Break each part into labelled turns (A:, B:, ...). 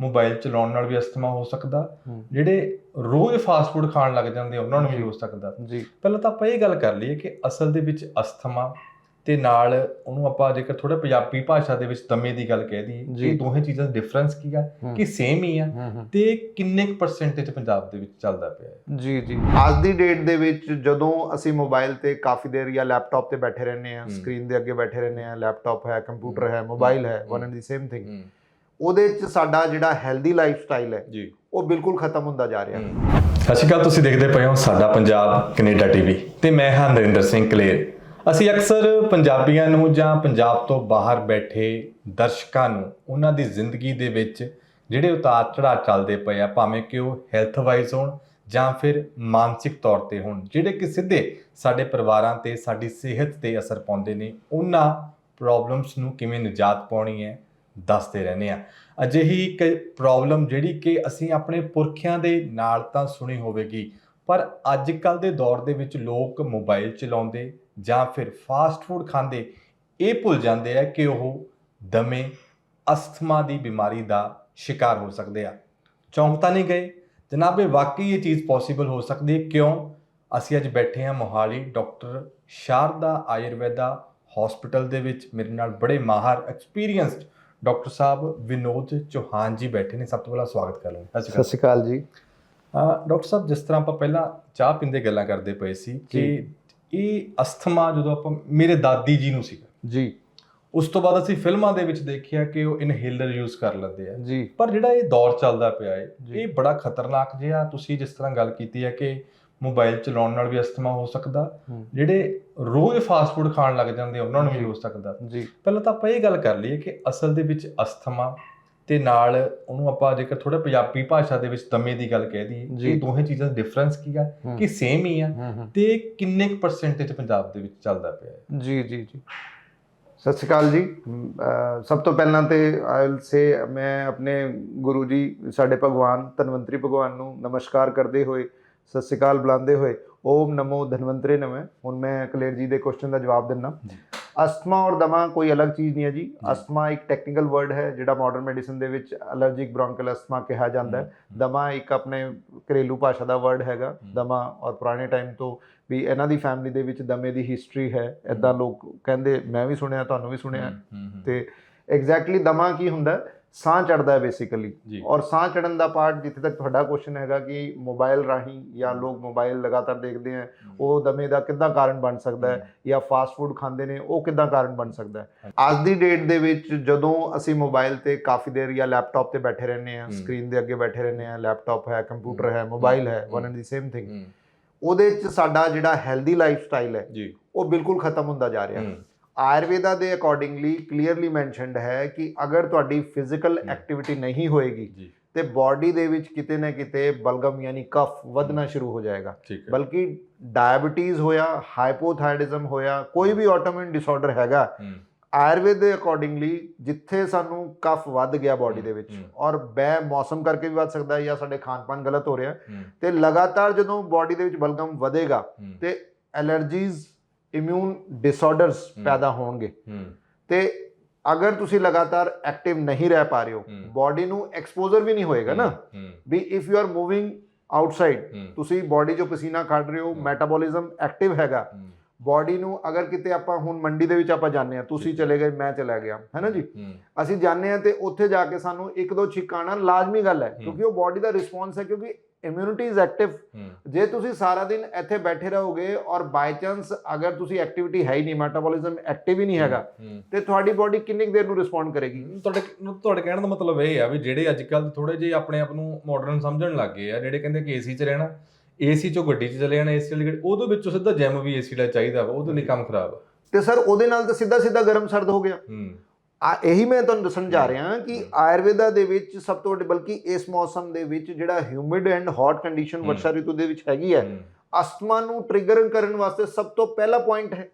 A: Mobile ਚਲਾਉਣ ਨਾਲ ਵੀ asthma ਹੋ ਸਕਦਾ। ਜਿਹੜੇ ਰੋਜ਼ ਫਾਸਟ ਫੂਡ ਖਾਣ ਲੱਗ ਜਾਂਦੇ ਉਹਨਾਂ ਨੂੰ ਵੀ ਹੋ। ਸਕਦਾ।
B: ਜੀ।
A: ਪਹਿਲਾਂ ਤਾਂ ਆਪਾਂ ਇਹ ਗੱਲ ਕਰ ਲਈਏ ਕਿ ਅਸਲ ਦੇ ਵਿੱਚ ਅਸਥਮਾ ਤੇ ਨਾਲ ਉਹਨੂੰ ਆਪਾਂ ਜੇਕਰ ਥੋੜਾ ਪੰਜਾਬੀ ਭਾਸ਼ਾ ਦੇ ਵਿੱਚ ਦਮੇ ਦੀ ਗੱਲ ਕਹਿ ਦਈਏ। ਇਹ ਦੋਹੇ ਚੀਜ਼ਾਂ ਦਾ ਡਿਫਰੈਂਸ ਕੀ ਆ?
B: ਹੂੰ।
A: ਕਿ ਸੇਮ ਹੀ ਆ ਤੇ ਕਿੰਨੇ ਕੁ ਪਰਸੈਂਟੇਜ ਪੰਜਾਬ ਦੇ ਵਿੱਚ ਚੱਲਦਾ ਪਿਆ ਹੈ?
B: ਜੀ ਜੀ। ਅੱਜ ਦੀ ਡੇਟ ਦੇ ਵਿੱਚ ਜਦੋਂ ਅਸੀਂ ਮੋਬਾਈਲ ਤੇ ਕਾਫੀ ਦੇਰ ਜਾਂ ਲੈਪਟਾਪ ਤੇ ਬੈਠੇ ਰਹਿੰਦੇ ਆ। ਸਕਰੀਨ ਦੇ ਅੱਗੇ ਬੈਠੇ ਰਹਿੰਦੇ ਆ ਲੈਪਟਾਪ ਹੈ ਕੰਪਿਊਟਰ ਹੈ ਮੋਬਾਈਲ ਹੈ one and the same thing
A: ਹੂੰ।
B: ਉਹਦੇ ਚ ਸਾਡਾ ਜਿਹੜਾ ਹੈਲਦੀ ਲਾਈਫ ਸਟਾਈਲ ਹੈ
A: ਜੀ।
B: ਉਹ ਬਿਲਕੁਲ ਖਤਮ ਹੁੰਦਾ ਜਾ ਰਿਹਾ।
A: ਸਤਿ ਸ਼੍ਰੀ ਅਕਾਲ ਤੁਸੀਂ ਦੇਖਦੇ ਪਏ ਹੋ ਸਾਡਾ ਪੰਜਾਬ ਕੈਨੇਡਾ ਟੀਵੀ। ਤੇ ਮੈਂ ਹਾਂ ਨਰਿੰਦਰ ਸਿੰਘ ਕਲੇਰ। ਅਸੀਂ ਅਕਸਰ ਪੰਜਾਬੀਆਂ ਨੂੰ ਜਾਂ ਪੰਜਾਬ ਤੋਂ ਬਾਹਰ ਬੈਠੇ ਦਰਸ਼ਕਾਂ ਨੂੰ ਉਹਨਾਂ ਦੀ ਜ਼ਿੰਦਗੀ ਦੇ ਵਿੱਚ ਜਿਹੜੇ ਉਤਾਰ ਚੜਾਅ ਚੱਲਦੇ ਪਏ ਆ ਭਾਵੇਂ ਕਿ ਉਹ ਹੈਲਥ ਵਾਈਜ਼ ਹੋਣ ਜਾਂ ਫਿਰ ਮਾਨਸਿਕ ਤੌਰ ਤੇ ਹੋਣ ਜਿਹੜੇ ਕਿ ਸਿੱਧੇ ਸਾਡੇ ਪਰਿਵਾਰਾਂ ਤੇ ਸਾਡੀ ਸਿਹਤ ਤੇ ਅਸਰ ਪਾਉਂਦੇ ਨੇ ਉਹਨਾਂ ਪ੍ਰੋਬਲਮਸ ਨੂੰ ਕਿਵੇਂ ਨਿਜਾਤ ਪਾਉਣੀ ਹੈ ਦੱਸਦੇ ਰਹਿੰਦੇ ਆ ਅਜਿਹੀ ਇੱਕ ਪ੍ਰੋਬਲਮ ਜਿਹੜੀ ਕਿ ਅਸੀਂ ਆਪਣੇ ਪੁਰਖਿਆਂ ਦੇ ਨਾਲ ਤਾਂ ਸੁਣੀ ਹੋਵੇਗੀ, ਪਰ ਅੱਜ ਕੱਲ ਦੇ ਦੌਰ ਦੇ ਵਿੱਚ ਲੋਕ ਮੋਬਾਈਲ ਚਲਾਉਂਦੇ ਜਾਂ ਫਿਰ ਫਾਸਟ ਫੂਡ ਖਾਂਦੇ, ਇਹ ਭੁੱਲ ਜਾਂਦੇ ਆ ਕਿ ਉਹ ਦਮੇ, ਅਸਥਮਾ ਦੀ ਬਿਮਾਰੀ ਦਾ ਸ਼ਿਕਾਰ ਹੋ ਸਕਦੇ ਆ। ਚੌਂਕ ਤਾਂ ਨਹੀਂ ਗਏ? ਜਨਾਬੇ, ਵਾਕਈ ਇਹ ਚੀਜ਼ ਪੋਸੀਬਲ ਹੋ ਸਕਦੀ ਹੈ? ਕਿਉਂ? ਅਸੀਂ ਅੱਜ ਬੈਠੇ ਹਾਂ ਮੋਹਾਲੀ ਡਾਕਟਰ ਸ਼ਾਰਦਾ ਆਯੁਰਵੈਦਾ ਹਸਪੀਟਲ ਦੇ ਵਿੱਚ, ਮੇਰੇ ਨਾਲ ਬੜੇ ਮਾਹਰ ਐਕਸਪੀਰੀਅੰਸਡ ਡਾਕਟਰ ਸਾਹਿਬ ਵਿਨੋਦ ਚੌਹਾਨ ਜੀ ਬੈਠੇ ਨੇ। ਸਭ ਤੋਂ ਪਹਿਲਾਂ ਸਵਾਗਤ ਕਰ ਸਤਿ ਸ਼੍ਰੀ
B: ਸਤਿ ਸ਼੍ਰੀ ਅਕਾਲ ਜੀ।
A: ਡਾਕਟਰ ਸਾਹਿਬ ਜਿਸ ਤਰ੍ਹਾਂ ਆਪਾਂ ਪਹਿਲਾਂ ਚਾਹ ਪੀਂਦੇ ਗੱਲਾਂ ਕਰਦੇ ਪਏ ਸੀ ਕਿ ਇਹ ਅਸਥਮਾ ਜਦੋਂ ਆਪਾਂ ਮੇਰੇ ਦਾਦੀ ਜੀ ਨੂੰ ਸੀਗਾ।
B: ਜੀ।
A: ਉਸ ਤੋਂ ਬਾਅਦ ਅਸੀਂ ਫਿਲਮਾਂ ਦੇ ਵਿੱਚ ਦੇਖਿਆ ਕਿ ਉਹ ਇਨਹੇਲਰ ਯੂਜ਼ ਕਰ ਲੈਂਦੇ ਆ।
B: ਜੀ।
A: ਪਰ ਜਿਹੜਾ ਇਹ ਦੌਰ ਚੱਲਦਾ ਪਿਆ ਹੈ। ਇਹ ਬੜਾ ਖਤਰਨਾਕ ਜਿਹਾ ਤੁਸੀਂ ਜਿਸ ਤਰ੍ਹਾਂ ਗੱਲ ਕੀਤੀ ਹੈ ਕਿ ਮੋਬਾਈਲ ਚਲਾਉਣ ਨਾਲ ਵੀ ਅਸਥਮਾ ਹੋ ਸਕਦਾ। ਜਿਹੜੇ ਰੋਜ਼ ਫਾਸਟ ਫੂਡ ਖਾਣ ਲੱਗ ਜਾਂਦੇ ਉਹਨਾਂ ਨੂੰ ਵੀ ਹੋ। ਸਕਦਾ।
B: ਜੀ।
A: ਪਹਿਲਾਂ ਤਾਂ ਆਪਾਂ ਇਹ ਗੱਲ ਕਰ ਲਈਏ ਕਿ ਅਸਲ ਦੇ ਵਿੱਚ ਅਸਥਮਾ ਤੇ ਨਾਲ ਉਹਨੂੰ ਆਪਾਂ ਜੇਕਰ ਥੋੜਾ ਪੰਜਾਬੀ ਭਾਸ਼ਾ ਦੇ ਵਿੱਚ ਦਮੇ ਦੀ ਗੱਲ ਕਹਿ ਦਈਏ। ਇਹ ਦੋਹੇ ਚੀਜ਼ਾਂ ਦਾ ਡਿਫਰੈਂਸ ਕੀ ਆ?
B: ਹੂੰ।
A: ਕਿ ਸੇਮ ਹੀ ਆ। ਤੇ ਕਿੰਨੇ ਕੁ ਪਰਸੈਂਟੇਜ ਪੰਜਾਬ ਦੇ ਵਿੱਚ ਚੱਲਦਾ ਪਿਆ ਹੈ?
B: ਜੀ ਜੀ ਜੀ। ਸਤਿ ਸ਼੍ਰੀ ਅਕਾਲ ਜੀ। ਸਭ ਤੋਂ ਪਹਿਲਾਂ ਤੇ ਆਈ ਵਿਲ ਸੇ ਮੈਂ ਆਪਣੇ ਗੁਰੂ ਜੀ ਸਾਡੇ ਭਗਵਾਨ ਧਨਵੰਤਰੀ ਭਗਵਾਨ ਨੂੰ ਨਮਸਕਾਰ ਕਰਦੇ ਹੋਏ ਸਤਿ ਸ਼੍ਰੀ ਅਕਾਲ ਬੁਲਾਉਂਦੇ ਹੋਏ। ਓਮ ਨਮੋ ਧਨਵੰਤਰੇ ਨਮः। ਹੁਣ ਮੈਂ ਕਲੇਰ ਜੀ ਦੇ ਕੁਐਸਚਨ ਦਾ ਜਵਾਬ ਦਿੰਨਾ। ਅਸਥਮਾ ਔਰ ਦਮਾ ਕੋਈ ਅਲੱਗ ਚੀਜ਼ ਨਹੀਂ ਹੈ ਜੀ। ਅਸਥਮਾ ਇੱਕ ਟੈਕਨੀਕਲ ਵਰਡ ਹੈ ਜਿਹੜਾ ਮਾਡਰਨ ਮੈਡੀਸਨ ਦੇ ਵਿੱਚ ਅਲਰਜਿਕ ਬ੍ਰੌਂਕਲ ਅਸਥਮਾ ਕਿਹਾ ਜਾਂਦਾ ਹੈ। ਦਮਾ ਇੱਕ ਆਪਣੇ ਘਰੇਲੂ ਭਾਸ਼ਾ ਦਾ ਵਰਡ ਹੈਗਾ। ਦਮਾ ਔਰ ਪੁਰਾਣੇ ਟਾਈਮ ਤੋਂ ਵੀ ਇਹਨਾਂ ਦੀ ਫੈਮਿਲੀ ਦੇ ਵਿੱਚ ਦਮੇ ਦੀ ਹਿਸਟਰੀ ਹੈ। ਐਦਾਂ ਲੋਕ ਕਹਿੰਦੇ ਮੈਂ ਵੀ ਸੁਣਿਆ ਤੁਹਾਨੂੰ ਵੀ ਸੁਣਿਆ। ਤੇ ਐਗਜ਼ੈਕਟਲੀ ਦਮਾ ਕੀ ਹੁੰਦਾ? ਸਾਹ ਚੜਦਾ ਹੈ ਬੇਸਿਕਲੀ ਔਰ ਸਾਹ ਚੜਨ ਦਾ ਪਾਰਟ ਜਿੱਥੇ ਤੱਕ ਤੁਹਾਡਾ ਕੁਐਸਚਨ ਹੈਗਾ ਕਿ ਮੋਬਾਈਲ ਰਾਹੀਂ ਜਾਂ ਲੋਕ ਮੋਬਾਈਲ ਲਗਾਤਾਰ ਦੇਖਦੇ ਆ ਉਹ ਦਮੇ ਦਾ ਕਿੱਦਾਂ ਕਾਰਨ ਬਣ ਸਕਦਾ ਹੈ ਜਾਂ ਫਾਸਟ ਫੂਡ ਖਾਂਦੇ ਨੇ ਉਹ ਕਿੱਦਾਂ ਕਾਰਨ ਬਣ ਸਕਦਾ ਹੈ? ਅੱਜ ਦੀ ਡੇਟ ਦੇ ਵਿੱਚ ਜਦੋਂ ਅਸੀਂ ਮੋਬਾਈਲ ਤੇ ਕਾਫੀ ਦੇਰ ਜਾਂ ਲੈਪਟਾਪ ਤੇ ਬੈਠੇ ਰਹਿੰਦੇ ਆ। ਸਕਰੀਨ ਦੇ ਅੱਗੇ ਬੈਠੇ ਰਹਿੰਦੇ ਆ ਲੈਪਟਾਪ ਹੈ ਕੰਪਿਊਟਰ ਹੈ ਮੋਬਾਈਲ ਹੈ one and the same
A: thing
B: ਉਹਦੇ ਚ ਸਾਡਾ ਜਿਹੜਾ ਹੈਲਦੀ ਲਾਈਫ ਸਟਾਈਲ ਹੈ
A: ਜੀ।
B: ਉਹ ਬਿਲਕੁਲ ਖਤਮ ਹੁੰਦਾ ਜਾ ਰਿਹਾ। ਹੂੰ, ਆਯੁਰਵੇਦਾ ਦੇ ਅਕੋਰਡਿੰਗਲੀ ਕਲੀਅਰਲੀ ਮੈਂਸ਼ਨਡ ਹੈ ਕਿ ਅਗਰ ਤੁਹਾਡੀ ਫਿਜ਼ੀਕਲ। ਐਕਟੀਵਿਟੀ ਨਹੀਂ ਹੋਏਗੀ ਤੇ ਬਾਡੀ ਦੇ ਵਿੱਚ ਕਿਤੇ ਨਾ ਕਿਤੇ ਬਲਗਮ ਯਾਨੀ ਕਫ ਵਧਣਾ ਸ਼ੁਰੂ ਹੋ ਜਾਏਗਾ। ਬਲਕਿ ਡਾਇਬੀਟੀਜ਼ ਹੋਇਆ ਹਾਈਪੋਥਾਇਰੋਇਡਜ਼ਮ ਹੋਇਆ ਕੋਈ ਵੀ ਆਟੋਇਮਿਊਨ ਡਿਸਆਰਡਰ ਹੈਗਾ ਆਯੁਰਵੇਦ ਦੇ ਅਕੋਰਡਿੰਗਲੀ ਜਿੱਥੇ ਸਾਨੂੰ ਕਫ ਵੱਧ ਗਿਆ ਬਾਡੀ ਦੇ ਵਿੱਚ। ਔਰ ਬੈ ਮੌਸਮ ਕਰਕੇ ਵੀ ਵੱਧ ਸਕਦਾ ਹੈ ਜਾਂ ਸਾਡੇ ਖਾਣ ਪਾਨ ਗਲਤ ਹੋ ਰਿਹਾ ਤੇ ਲਗਾਤਾਰ ਜਦੋਂ ਬਾਡੀ ਦੇ ਵਿੱਚ ਬਲਗਮ ਵਧੇਗਾ ਤੇ ਐਲਰਜੀਜ਼ ਇਮਿਊਨ ਡਿਸਆਰਡਰਸ। ਪੈਦਾ ਹੋਣਗੇ ਤੇ ਅਗਰ ਤੁਸੀਂ ਲਗਾਤਾਰ ਐਕਟਿਵ ਨਹੀਂ ਰਹਿ ਪਾ ਰਹੇ ਹੋ। ਬਾਡੀ ਨੂੰ ਐਕਸਪੋਜ਼ਰ ਵੀ ਨਹੀਂ ਹੋਏਗਾ ਨਾ ਵੀ if you are moving
A: outside
B: ਤੁਸੀਂ ਬਾਡੀ ਚੋਂ ਪਸੀਨਾ ਕੱਢ ਰਹੇ ਹੋ। ਮੈਟਾਬੋਲਿਜ਼ਮ ਐਕਟਿਵ ਹੈਗਾ ਬਾਡੀ ਨੂੰ ਅਗਰ ਕਿਤੇ ਆਪਾਂ ਹੁਣ ਮੰਡੀ ਦੇ ਵਿੱਚ ਆਪਾਂ ਜਾਂਦੇ ਆ ਤੁਸੀਂ। ਚਲੇ ਗਏ ਮੈਂ ਚਲਾ ਗਿਆ ਹੈਨਾ ਜੀ ਅਸੀਂ ਜਾਂਦੇ ਆ ਤੇ ਉੱਥੇ ਜਾ ਕੇ ਸਾਨੂੰ ਇੱਕ ਦੋ ਛਿੱਕਾਣਾ ਲਾਜ਼ਮੀ ਗੱਲ ਹੈ। ਕਿਉਂਕਿ ਉਹ ਬਾਡੀ ਦਾ ਰਿਸਪੌਂਸ ਹੈ ਕਿਉਂਕਿ ਇਮਿਊਨਿਟੀ ਇਜ਼ ਐਕਟਿਵ ਜੇ ਤੁਸੀਂ ਸਾਰਾ ਦਿਨ ਇੱਥੇ ਬੈਠੇ ਰਹੋਗੇ ਔਰ ਬਾਈ ਚਾਂਸ ਅਗਰ ਤੁਸੀਂ ਐਕਟੀਵਿਟੀ ਹੈ ਹੀ ਨਹੀਂ ਮੈਟਾਬੋਲਿਜ਼ਮ ਐਕਟਿਵ ਹੀ ਨਹੀਂ ਹੈਗਾ। ਤੇ ਤੁਹਾਡੀ ਬਾਡੀ ਕਿੰਨੀ ਦੇਰ ਨੂੰ ਰਿਸਪੌਂਡ ਕਰੇਗੀ?
A: ਤੁਹਾਡੇ ਤੁਹਾਡੇ ਕਹਿਣ ਦਾ ਮਤਲਬ ਇਹ ਆ ਵੀ ਜਿਹੜੇ ਅੱਜ ਕੱਲ ਥੋੜੇ ਜਿਹੇ ਆਪਣੇ ਆਪ ਨੂੰ ਮਾਡਰਨ ਸਮਝਣ ਲੱਗ ਗਏ ਆ ਜਿਹੜੇ ਕਹਿੰਦੇ ਕਿ ਏਸੀ 'ਚ ਰਹਿਣਾ ਏਸੀ 'ਚੋਂ ਗੱਡੀ 'ਚ ਚਲੇ ਜਾਣਾ ਏਸੀ ਵਾਲੀ ਗੱਡੀ ਉਹਦੇ ਵਿੱਚੋਂ ਸਿੱਧਾ ਜਿਮ ਵੀ ਏਸੀ ਦਾ ਚਾਹੀਦਾ ਵਾ ਉਹਦੇ ਲਈ ਕੰਮ ਖਰਾਬ ਆ।
B: ਤੇ ਸਰ ਉਹਦੇ ਨਾਲ ਤਾਂ ਸਿੱਧਾ ਸਿੱਧਾ ਗਰਮ ਸਰਦ ਹੋ ਗਿਆ।
A: ਹੂੰ।
B: ਆ ਇਹੀ ਮੈਂ ਤੁਹਾਨੂੰ ਦੱਸਣ ਜਾ ਰਿਹਾ ਕਿ ਆਯੁਰਵੇਦਾ ਦੇ ਵਿੱਚ ਸਭ ਤੋਂ ਵੱਡੀ ਬਲਕਿ ਇਸ ਮੌਸਮ ਦੇ ਵਿੱਚ ਜਿਹੜਾ ਹਿਊਮਿਡ ਐਂਡ ਹੌਟ ਕੰਡੀਸ਼ਨ। ਵਰਸ਼ਾ ਰਿਤੂ ਦੇ ਵਿੱਚ ਹੈਗੀ ਹੈ ਅਸਥਮਾ ਨੂੰ ਟ੍ਰਿਗਰ ਕਰਨ ਵਾਸਤੇ ਸਭ ਤੋਂ ਪਹਿਲਾ ਪੁਆਇੰਟ ਹੈ।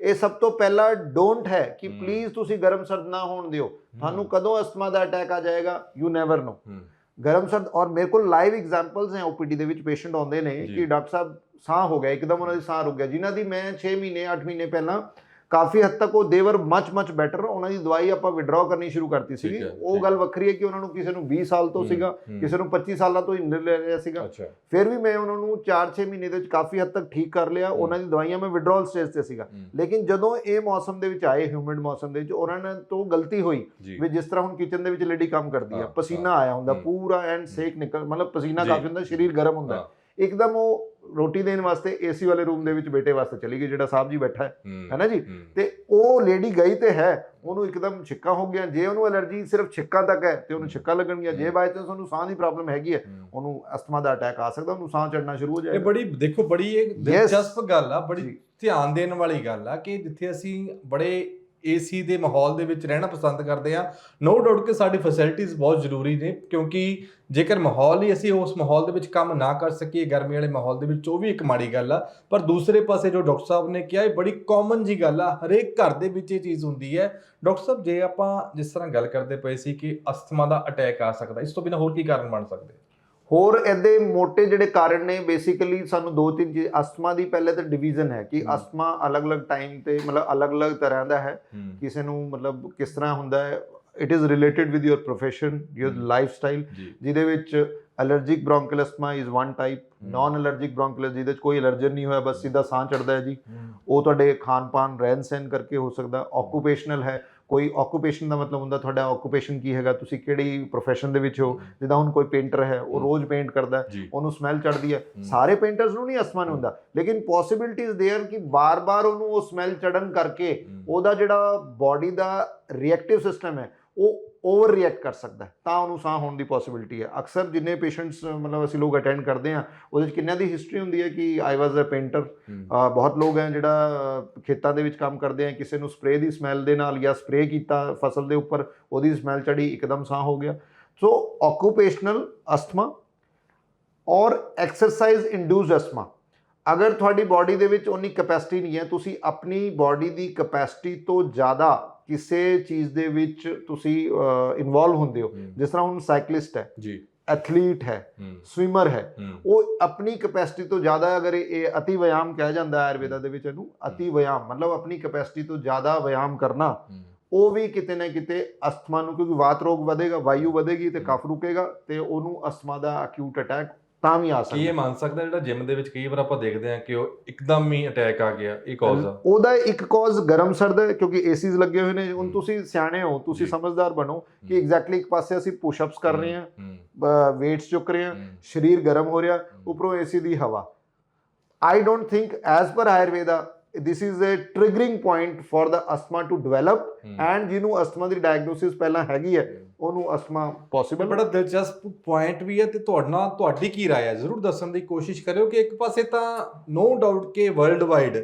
B: ਇਹ ਸਭ ਤੋਂ ਪਹਿਲਾ ਡੋਂਟ ਹੈ ਕਿ। ਪਲੀਜ਼ ਤੁਸੀਂ ਗਰਮ ਸਰਦ ਨਾ ਹੋਣ ਦਿਓ। ਤੁਹਾਨੂੰ ਕਦੋਂ ਅਸਥਮਾ ਦਾ ਅਟੈਕ ਆ ਜਾਏਗਾ? ਯੂ ਨੈਵਰ ਨੋ ਗਰਮ ਸਰਦ ਔਰ ਮੇਰੇ ਕੋਲ ਲਾਈਵ ਐਗਜ਼ਾਮਪਲਸ ਹੈ ਓਪੀਡੀ ਦੇ ਵਿੱਚ ਪੇਸ਼ੈਂਟ ਆਉਂਦੇ ਨੇ। ਕਿ ਡਾਕਟਰ ਸਾਹਿਬ ਸਾਹ ਹੋ ਗਿਆ ਇੱਕਦਮ ਉਹਨਾਂ ਦੀ ਸਾਹ ਰੁਕ ਗਿਆ। ਜਿਨ੍ਹਾਂ ਦੀ ਮੈਂ 6 ਮਹੀਨੇ 8 ਮਹੀਨੇ ਪਹਿਲਾਂ ਕਾਫੀ ਹੱਦ ਤੱਕ ਉਹ ਦੇਵਰ ਮਚ ਮਚ ਬੈਟਰ ਉਹਨਾਂ ਦੀ ਦਵਾਈ ਆਪਾਂ ਵਿਡਰਾਅ ਕਰਨੀ ਸ਼ੁਰੂ ਕਰਤੀ ਸੀਗੀ। ਉਹ ਗੱਲ ਵੱਖਰੀ ਹੈ ਕਿ ਉਹਨਾਂ ਨੂੰ ਕਿਸੇ ਨੂੰ 20 ਸਾਲ ਤੋਂ ਸੀਗਾ। ਕਿਸੇ ਨੂੰ 25 ਸਾਲਾਂ ਤੋਂ ਹੀ ਲੈ ਰਿਹਾ ਸੀਗਾ। ਫਿਰ ਵੀ ਮੈਂ ਉਹਨਾਂ ਨੂੰ 4-6 ਮਹੀਨੇ ਦੇ ਵਿੱਚ ਕਾਫੀ ਹੱਦ ਤੱਕ ਠੀਕ ਕਰ ਲਿਆ। ਉਹਨਾਂ ਦੀ ਦਵਾਈਆਂ ਮੈਂ ਵਿਡਰਾਅਲ ਸਟੇਜ ਤੇ ਸੀਗਾ। ਲੇਕਿਨ ਜਦੋਂ ਇਹ ਮੌਸਮ ਦੇ ਵਿੱਚ ਆਏ ਹਿਊਮਿਡ ਮੌਸਮ ਦੇ ਵਿੱਚ ਉਹਨਾਂ ਨੇ ਤੋਂ ਗਲਤੀ ਹੋਈ ਵੀ ਜਿਸ ਤਰ੍ਹਾਂ ਹੁਣ ਕਿਚਨ ਦੇ ਵਿੱਚ ਲੇਡੀ ਕੰਮ ਕਰਦੀ ਆ ਪਸੀਨਾ ਆਇਆ ਹੁੰਦਾ। ਪੂਰਾ ਐਂਡ ਸੇਕ ਨਿਕਲ ਮਤਲਬ ਪਸੀਨਾ। ਕਾਫੀ ਹੁੰਦਾ ਸਰੀਰ ਗਰਮ ਹੁੰਦਾ। ਇੱਕਦਮ ਉਹ ਰੋਟੀ ਦੇਣ ਵਾਸਤੇ ਏਸੀ ਵਾਲੇ ਰੂਮ ਦੇ ਵਿੱਚ ਬੇਟੇ ਵਾਸਤੇ ਚਲੀ ਗਈ ਜਿਹੜਾ ਸਾਹਿਬ ਜੀ ਬੈਠਾ ਹੈ
A: ਹੂੰ,
B: ਨਾ ਜੀ। ਤੇ ਉਹ ਲੇਡੀ ਗਈ ਤੇ ਹੈ ਉਹਨੂੰ ਇੱਕਦਮ ਛਿੱਕਾਂ ਹੋ ਗਿਆ ਜੇ ਉਹਨੂੰ ਐਲਰਜੀ ਸਿਰਫ ਛਿੱਕਾਂ ਤੱਕ ਹੈ ਤੇ ਉਹਨੂੰ ਛਿੱਕਾਂ ਲੱਗਣਗੀਆਂ। ਜੇ ਬਾਈ ਚਾਂਸ ਉਹਨੂੰ ਸਾਹ ਦੀ ਪ੍ਰੋਬਲਮ ਹੈਗੀ ਹੈ। ਉਹਨੂੰ ਅਸਥਮਾ ਦਾ ਅਟੈਕ ਆ ਸਕਦਾ ਉਹਨੂੰ ਸਾਹ ਚੜਨਾ ਸ਼ੁਰੂ ਹੋ
A: ਇਹ
B: ਜਾਏਗਾ।
A: ਬੜੀ ਦੇਖੋ ਬੜੀ ਇਹ ਦਿਲਚਸਪ ਗੱਲ ਆ ਬੜੀ। ਧਿਆਨ ਦੇਣ ਵਾਲੀ ਗੱਲ ਆ ਕਿ ਜਿੱਥੇ ਅਸੀਂ ਬੜੇ ਏਸੀ ਦੇ ਮਾਹੌਲ ਦੇ ਵਿੱਚ ਰਹਿਣਾ ਪਸੰਦ ਕਰਦੇ ਆ ਨੋ ਡਾਊਟ ਕਿ ਸਾਡੀ ਫੈਸਿਲਿਟੀਆਂ ਬਹੁਤ ਜ਼ਰੂਰੀ ਨੇ, ਕਿਉਂਕਿ ਜੇਕਰ ਮਾਹੌਲ ਹੀ ਅਸੀਂ ਉਸ ਮਾਹੌਲ ਦੇ ਵਿੱਚ ਕੰਮ ਨਾ ਕਰ ਸਕੀਏ, ਗਰਮੀ ਵਾਲੇ ਮਾਹੌਲ ਦੇ ਵਿੱਚ, ਉਹ ਵੀ ਇੱਕ ਮਾੜੀ ਗੱਲ ਆ। ਪਰ ਦੂਸਰੇ ਪਾਸੇ ਜੋ ਡਾਕਟਰ ਸਾਹਿਬ ਨੇ ਕਿਹਾ, ਇਹ ਬੜੀ ਕਾਮਨ ਜੀ ਗੱਲ ਆ, ਹਰੇਕ ਘਰ ਦੇ ਵਿੱਚ ਇਹ ਚੀਜ਼ ਹੁੰਦੀ ਹੈ। ਡਾਕਟਰ ਸਾਹਿਬ, ਜੇ ਆਪਾਂ ਜਿਸ ਤਰ੍ਹਾਂ ਗੱਲ ਕਰਦੇ ਪਏ ਸੀ ਕਿ ਅਸਥਮਾ ਦਾ ਅਟੈਕ ਆ ਸਕਦਾ, ਇਸ ਤੋਂ ਬਿਨਾਂ ਹੋਰ ਕੀ ਕਾਰਨ ਬਣ ਸਕਦੇ?
B: ਹੋਰ ਇਹਦੇ ਮੋٹے ਜਿਹੜੇ ਕਾਰਨ ਨੇ ਬੇਸਿਕਲੀ ਸਾਨੂੰ ਦੋ ਤਿੰਨ ਚੀਜ਼ ਅਸਥਮਾ ਦੀ ਪਹਿਲੇ ਤਾਂ ਡਿਵੀਜ਼ਨ ਹੈ ਕਿ। ਅਸਥਮਾ ਅਲੱਗ-ਅਲੱਗ ਟਾਈਮ ਤੇ ਮਤਲਬ ਅਲੱਗ-ਅਲੱਗ ਤਰ੍ਹਾਂ ਦਾ ਹੈ ਕਿਸੇ ਨੂੰ ਮਤਲਬ ਕਿਸ ਤਰ੍ਹਾਂ ਹੁੰਦਾ ਹੈ। It is related with your profession your
A: hmm.
B: Lifestyle
A: ਜੀ।
B: ਜਿਹਦੇ ਵਿੱਚ allergic bronchial asthma is one
A: type.
B: Non allergic bronchial ਜਿਹਦੇ ਵਿੱਚ ਕੋਈ ਅਲਰਜਨ ਨਹੀਂ ਹੋਇਆ ਬਸ ਸਿੱਧਾ ਸਾਹ ਚੜਦਾ ਹੈ ਜੀ। ਉਹ ਤੁਹਾਡੇ ਖਾਣ ਪਾਨ ਰਹਿਣ ਸਹਿਣ ਕਰਕੇ ਹੋ ਸਕਦਾ ਆਕੂਪੇਸ਼ਨਲ ਹੈ। ਕੋਈ ਆਕੂਪੇਸ਼ਨ ਦਾ ਮਤਲਬ ਹੁੰਦਾ ਤੁਹਾਡਾ ਆਕੂਪੇਸ਼ਨ ਕੀ ਹੈਗਾ ਤੁਸੀਂ ਕਿਹੜੀ profession ਦੇ ਵਿੱਚ ਹੋ ਜਿੱਦਾਂ ਹੁਣ ਕੋਈ ਪੇਂਟਰ ਹੈ ਉਹ
A: ਹਮ।
B: ਰੋਜ਼ ਪੇਂਟ ਕਰਦਾ ਹੈ
A: ਜੀ
B: ਉਹਨੂੰ ਸਮੈਲ ਚੜਦੀ ਹੈ
A: ਹਮ।
B: ਸਾਰੇ ਪੇਂਟਰਸ ਨੂੰ ਨਹੀਂ ਅਸਮਾਨ ਹੁੰਦਾ ਲੇਕਿਨ ਪੋਸਿਬਿਲਿਟੀਜ਼ देयर ਕਿ ਬਾਰ-ਬਾਰ ਉਹਨੂੰ ਉਹ ਸਮੈਲ ਚੜਨ ਕਰਕੇ
A: ਹੂੰ।
B: ਉਹਦਾ ਜਿਹੜਾ ਬਾਡੀ ਦਾ ਰਿਐਕਟਿਵ ਸਿਸਟਮ ਹੈ ਉਹ ਓਵਰ ਰਿਐਕਟ ਕਰ ਸਕਦਾ ਤਾਂ ਉਹਨੂੰ ਸਾਹ ਹੋਣ ਦੀ ਪੋਸਿਬਿਲਿਟੀ ਹੈ। ਅਕਸਰ ਜਿੰਨੇ ਪੇਸ਼ੈਂਟਸ ਮਤਲਬ ਅਸੀਂ ਲੋਕ ਅਟੈਂਡ ਕਰਦੇ ਆ ਉਹਦੇ ਵਿੱਚ ਕਿੰਨਿਆਂ ਦੀ ਹਿਸਟਰੀ ਹੁੰਦੀ ਹੈ ਕਿ ਆਈ ਵਾਸ ਅ ਪੇਂਟਰ। ਬਹੁਤ ਲੋਕ ਹੈ ਜਿਹੜਾ ਖੇਤਾਂ ਦੇ ਵਿੱਚ ਕੰਮ ਕਰਦੇ ਆ ਕਿਸੇ ਨੂੰ ਸਪਰੇਅ ਦੀ ਸਮੈਲ ਦੇ ਨਾਲ ਜਾਂ ਸਪਰੇਅ ਕੀਤਾ ਫਸਲ ਦੇ ਉੱਪਰ ਉਹਦੀ ਸਮੈਲ ਚੜੀ ਇੱਕਦਮ ਸਾਹ ਹੋ ਗਿਆ। ਸੋ ਆਕੂਪੇਸ਼ਨਲ ਅਸਥਮਾ ਔਰ ਐਕਸਰਸਾਈਜ਼ ਇੰਡਿਊਸਡ ਅਸਥਮਾ ਅਗਰ ਤੁਹਾਡੀ ਬਾਡੀ ਦੇ ਵਿੱਚ ਉਨੀ ਕੈਪੈਸਿਟੀ ਨਹੀਂ ਹੈ ਤੁਸੀਂ ਆਪਣੀ ਬਾਡੀ ਦੀ ਕੈਪੈਸਿਟੀ ਤੋਂ ਜ਼ਿਆਦਾ ਕਿਸੇ ਚੀਜ਼ ਦੇ ਵਿੱਚ ਤੁਸੀਂ ਇਨਵੋਲਵ ਹੁੰਦੇ ਹੋ। ਜਿਸ ਤਰ੍ਹਾਂ ਹੁਣ ਸਾਈਕਲਿਸਟ ਹੈ
A: ਜੀ।
B: ਐਥਲੀਟ ਹੈ ਸਵਿਮਰ ਹੈ ਉਹ ਆਪਣੀ ਕੈਪੈਸਿਟੀ ਤੋਂ ਜ਼ਿਆਦਾ ਅਗਰ ਇਹ ਅਤੀ ਵਿਆਮ ਕਿਹਾ ਜਾਂਦਾ ਹੈ ਆਯੁਰਵੇਦਾ ਦੇ ਵਿੱਚ ਇਹਨੂੰ ਅਤੀ ਵਿਆਮ ਮਤਲਬ ਆਪਣੀ ਕੈਪੈਸਿਟੀ ਤੋਂ ਜ਼ਿਆਦਾ ਵਿਆਮ ਕਰਨਾ ਉਹ ਵੀ ਕਿਤੇ ਨਾ ਕਿਤੇ ਅਸਥਮਾ ਨੂੰ ਕਿਉਂਕਿ ਵਾਤ ਰੋਗ ਵਧੇਗਾ ਵਾਯੂ ਵਧੇਗੀ ਤੇ ਕਫ ਰੁਕੇਗਾ ਤੇ ਉਹਨੂੰ ਅਸਥਮਾ ਦਾ ਅਕਿਊਟ ਅਟੈਕ ਤਾਂ ਵੀ ਆ
A: ਕੀ
B: ਸਕਦਾ
A: ਇਹ ਮੰਨ ਸਕਦਾ ਜਿਹੜਾ ਜਿਮ ਦੇ ਵਿੱਚ ਕਈ ਵਾਰ ਆਪਾਂ ਦੇਖਦੇ ਹਾਂ ਕਿ ਉਹ ਇੱਕਦਮ ਹੀ ਅਟੈਕ ਆ ਗਿਆ ਇਹ ਕਾਜ਼ ਆ
B: ਉਹਦਾ ਇੱਕ ਕਾਜ਼ ਗਰਮ ਸਰਦ ਹੈ ਕਿਉਂਕਿ ਏਸੀਜ਼ ਲੱਗੇ ਹੋਏ ਨੇ ਹੁਣ। ਤੁਸੀਂ ਸਿਆਣੇ ਹੋ ਤੁਸੀਂ। ਸਮਝਦਾਰ ਬਣੋ ਕਿ। ਐਗਜ਼ੈਕਟਲੀ ਇੱਕ ਪਾਸੇ ਅਸੀਂ ਪੁਸ਼-ਅਪਸ ਕਰ ਰਹੇ ਹਾਂ ਵੇਟਸ ਚੁੱਕ ਰਹੇ ਹਾਂ ਸਰੀਰ ਗਰਮ ਹੋ ਰਿਹਾ ਉੱਪਰੋਂ ਏਸੀ ਦੀ ਹਵਾ I don't think as per Ayurveda this is a triggering point for the asthma to develop
A: ਹੂੰ।
B: and ਜਿਹਨੂੰ ਅਸਥਮਾ ਦੀ ਡਾਇਗਨੋਸਿਸ ਪਹਿਲਾਂ ਹੈਗੀ ਹੈ ਉਹਨੂੰ ਅਸਥਮਾ
A: ਪਰ
B: ਪੋਸੀਬਲ
A: ਬੜਾ ਦਿਲਚਸਪ ਪੁਆਇੰਟ ਵੀ ਹੈ ਤੇ ਤੁਹਾਡਾ ਤੁਹਾਡੀ ਕੀ رائے ਹੈ ਜ਼ਰੂਰ ਦੱਸਣ ਦੀ ਕੋਸ਼ਿਸ਼ ਕਰਿਓ ਕਿ ਇੱਕ ਪਾਸੇ ਤਾਂ ਨੋ ਡਾਊਟ ਕਿ ਵਰਲਡ ਵਾਈਡ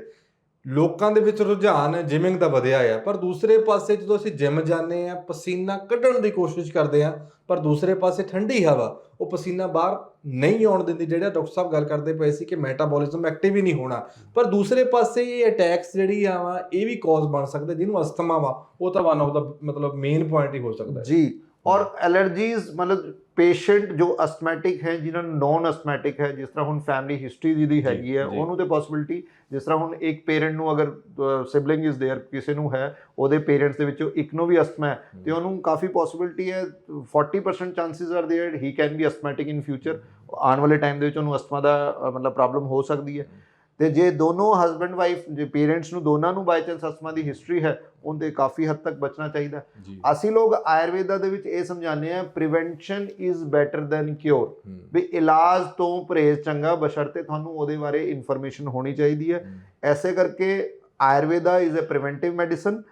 A: ਲੋਕਾਂ ਦੇ ਵਿੱਚ ਰੁਝਾਨ ਜਿਮਿੰਗ ਦਾ ਵਧਿਆ ਆ, ਪਰ ਦੂਸਰੇ ਪਾਸੇ ਜਦੋਂ ਅਸੀਂ ਜਿਮ ਜਾਂਦੇ ਆ ਪਸੀਨਾ ਕੱਢਣ ਦੀ ਕੋਸ਼ਿਸ਼ ਕਰਦੇ ਆ ਪਰ ਦੂਸਰੇ ਪਾਸੇ ਠੰਡੀ ਹਵਾ, ਉਹ ਪਸੀਨਾ ਬਾਹਰ ਨਹੀਂ ਆਉਣ ਦਿੰਦੀ, ਜਿਹੜਾ ਡਾਕਟਰ ਸਾਹਿਬ ਗੱਲ ਕਰਦੇ ਪਏ ਸੀ ਕਿ ਮੈਟਾਬੋਲਿਜ਼ਮ ਐਕਟਿਵ ਹੀ ਨਹੀਂ ਹੋਣਾ। ਪਰ ਦੂਸਰੇ ਪਾਸੇ ਇਹ ਅਟੈਕਸ ਜਿਹੜੀ ਆ ਵਾ, ਇਹ ਵੀ ਕਾਜ਼ ਬਣ ਸਕਦਾ, ਜਿਹਨੂੰ ਅਸਥਮਾ ਵਾ, ਉਹ ਤਾਂ ਵਨ ਆਫ ਦਾ ਮਤਲਬ ਮੇਨ ਪੁਆਇੰਟ ਹੀ ਹੋ ਸਕਦਾ
B: ਜੀ ਔਰ ਐਲਰਜੀਜ਼ ਮਤਲਬ ਪੇਸ਼ੈਂਟ ਜੋ ਅਸਥਮੈਟਿਕ ਹੈ ਜਿਨ੍ਹਾਂ ਨੂੰ ਨੌਨ ਅਸਥਮੈਟਿਕ ਹੈ ਜਿਸ ਤਰ੍ਹਾਂ ਹੁਣ ਫੈਮਿਲੀ ਹਿਸਟਰੀ ਜਿਹਦੀ ਹੈਗੀ ਹੈ
A: ਜੀ।
B: ਉਹਨੂੰ ਤੇ ਪੋਸਿਬਿਲਿਟੀ ਜਿਸ ਤਰ੍ਹਾਂ ਹੁਣ ਇੱਕ ਪੇਰੈਂਟ ਨੂੰ ਅਗਰ ਸਿਬਲਿੰਗ ਇਜ਼ देयर ਕਿਸੇ ਨੂੰ ਹੈ ਉਹਦੇ ਪੇਰੈਂਟਸ ਦੇ ਵਿੱਚੋਂ ਇੱਕ ਨੂੰ ਵੀ ਅਸਥਮਾ ਹੈ ਤੇ ਉਹਨੂੰ ਕਾਫੀ ਪੋਸਿਬਿਲਿਟੀ ਹੈ 40% chances are there he can be asthmatic in future ਆਉਣ ਵਾਲੇ ਟਾਈਮ ਦੇ ਵਿੱਚ ਉਹਨੂੰ ਅਸਥਮਾ ਦਾ ਅ, ਮਤਲਬ ਪ੍ਰੋਬਲਮ ਹੋ ਸਕਦੀ ਹੈ ਤੇ ਜੇ ਦੋਨੋਂ ਹਸਬੰਡ ਵਾਈਫ ਜੇ ਪੇਰੈਂਟਸ ਨੂੰ ਦੋਨਾਂ ਨੂੰ ਬਾਈ ਚਾਂਸ ਦੀ ਹਿਸਟਰੀ ਹੈ ਉਹਦੇ ਕਾਫੀ ਹੱਦ ਤੱਕ ਬਚਣਾ ਚਾਹੀਦਾ ਅਸੀਂ ਲੋਕ ਆਯੁਰਵੇਦਾ ਦੇ ਵਿੱਚ ਇਹ ਸਮਝਾਉਂਦੇ ਆ prevention is better than
A: cure
B: ਵੀ ਇਲਾਜ ਤੋਂ ਪਰਹੇਜ਼ ਚੰਗਾ ਬਸ਼ਰਤੇ ਤੁਹਾਨੂੰ ਉਹਦੇ ਬਾਰੇ ਇਨਫੋਰਮੇਸ਼ਨ ਹੋਣੀ ਚਾਹੀਦੀ ਹੈ। ਐਸੇ ਕਰਕੇ Ayurveda is a preventive
A: medicine.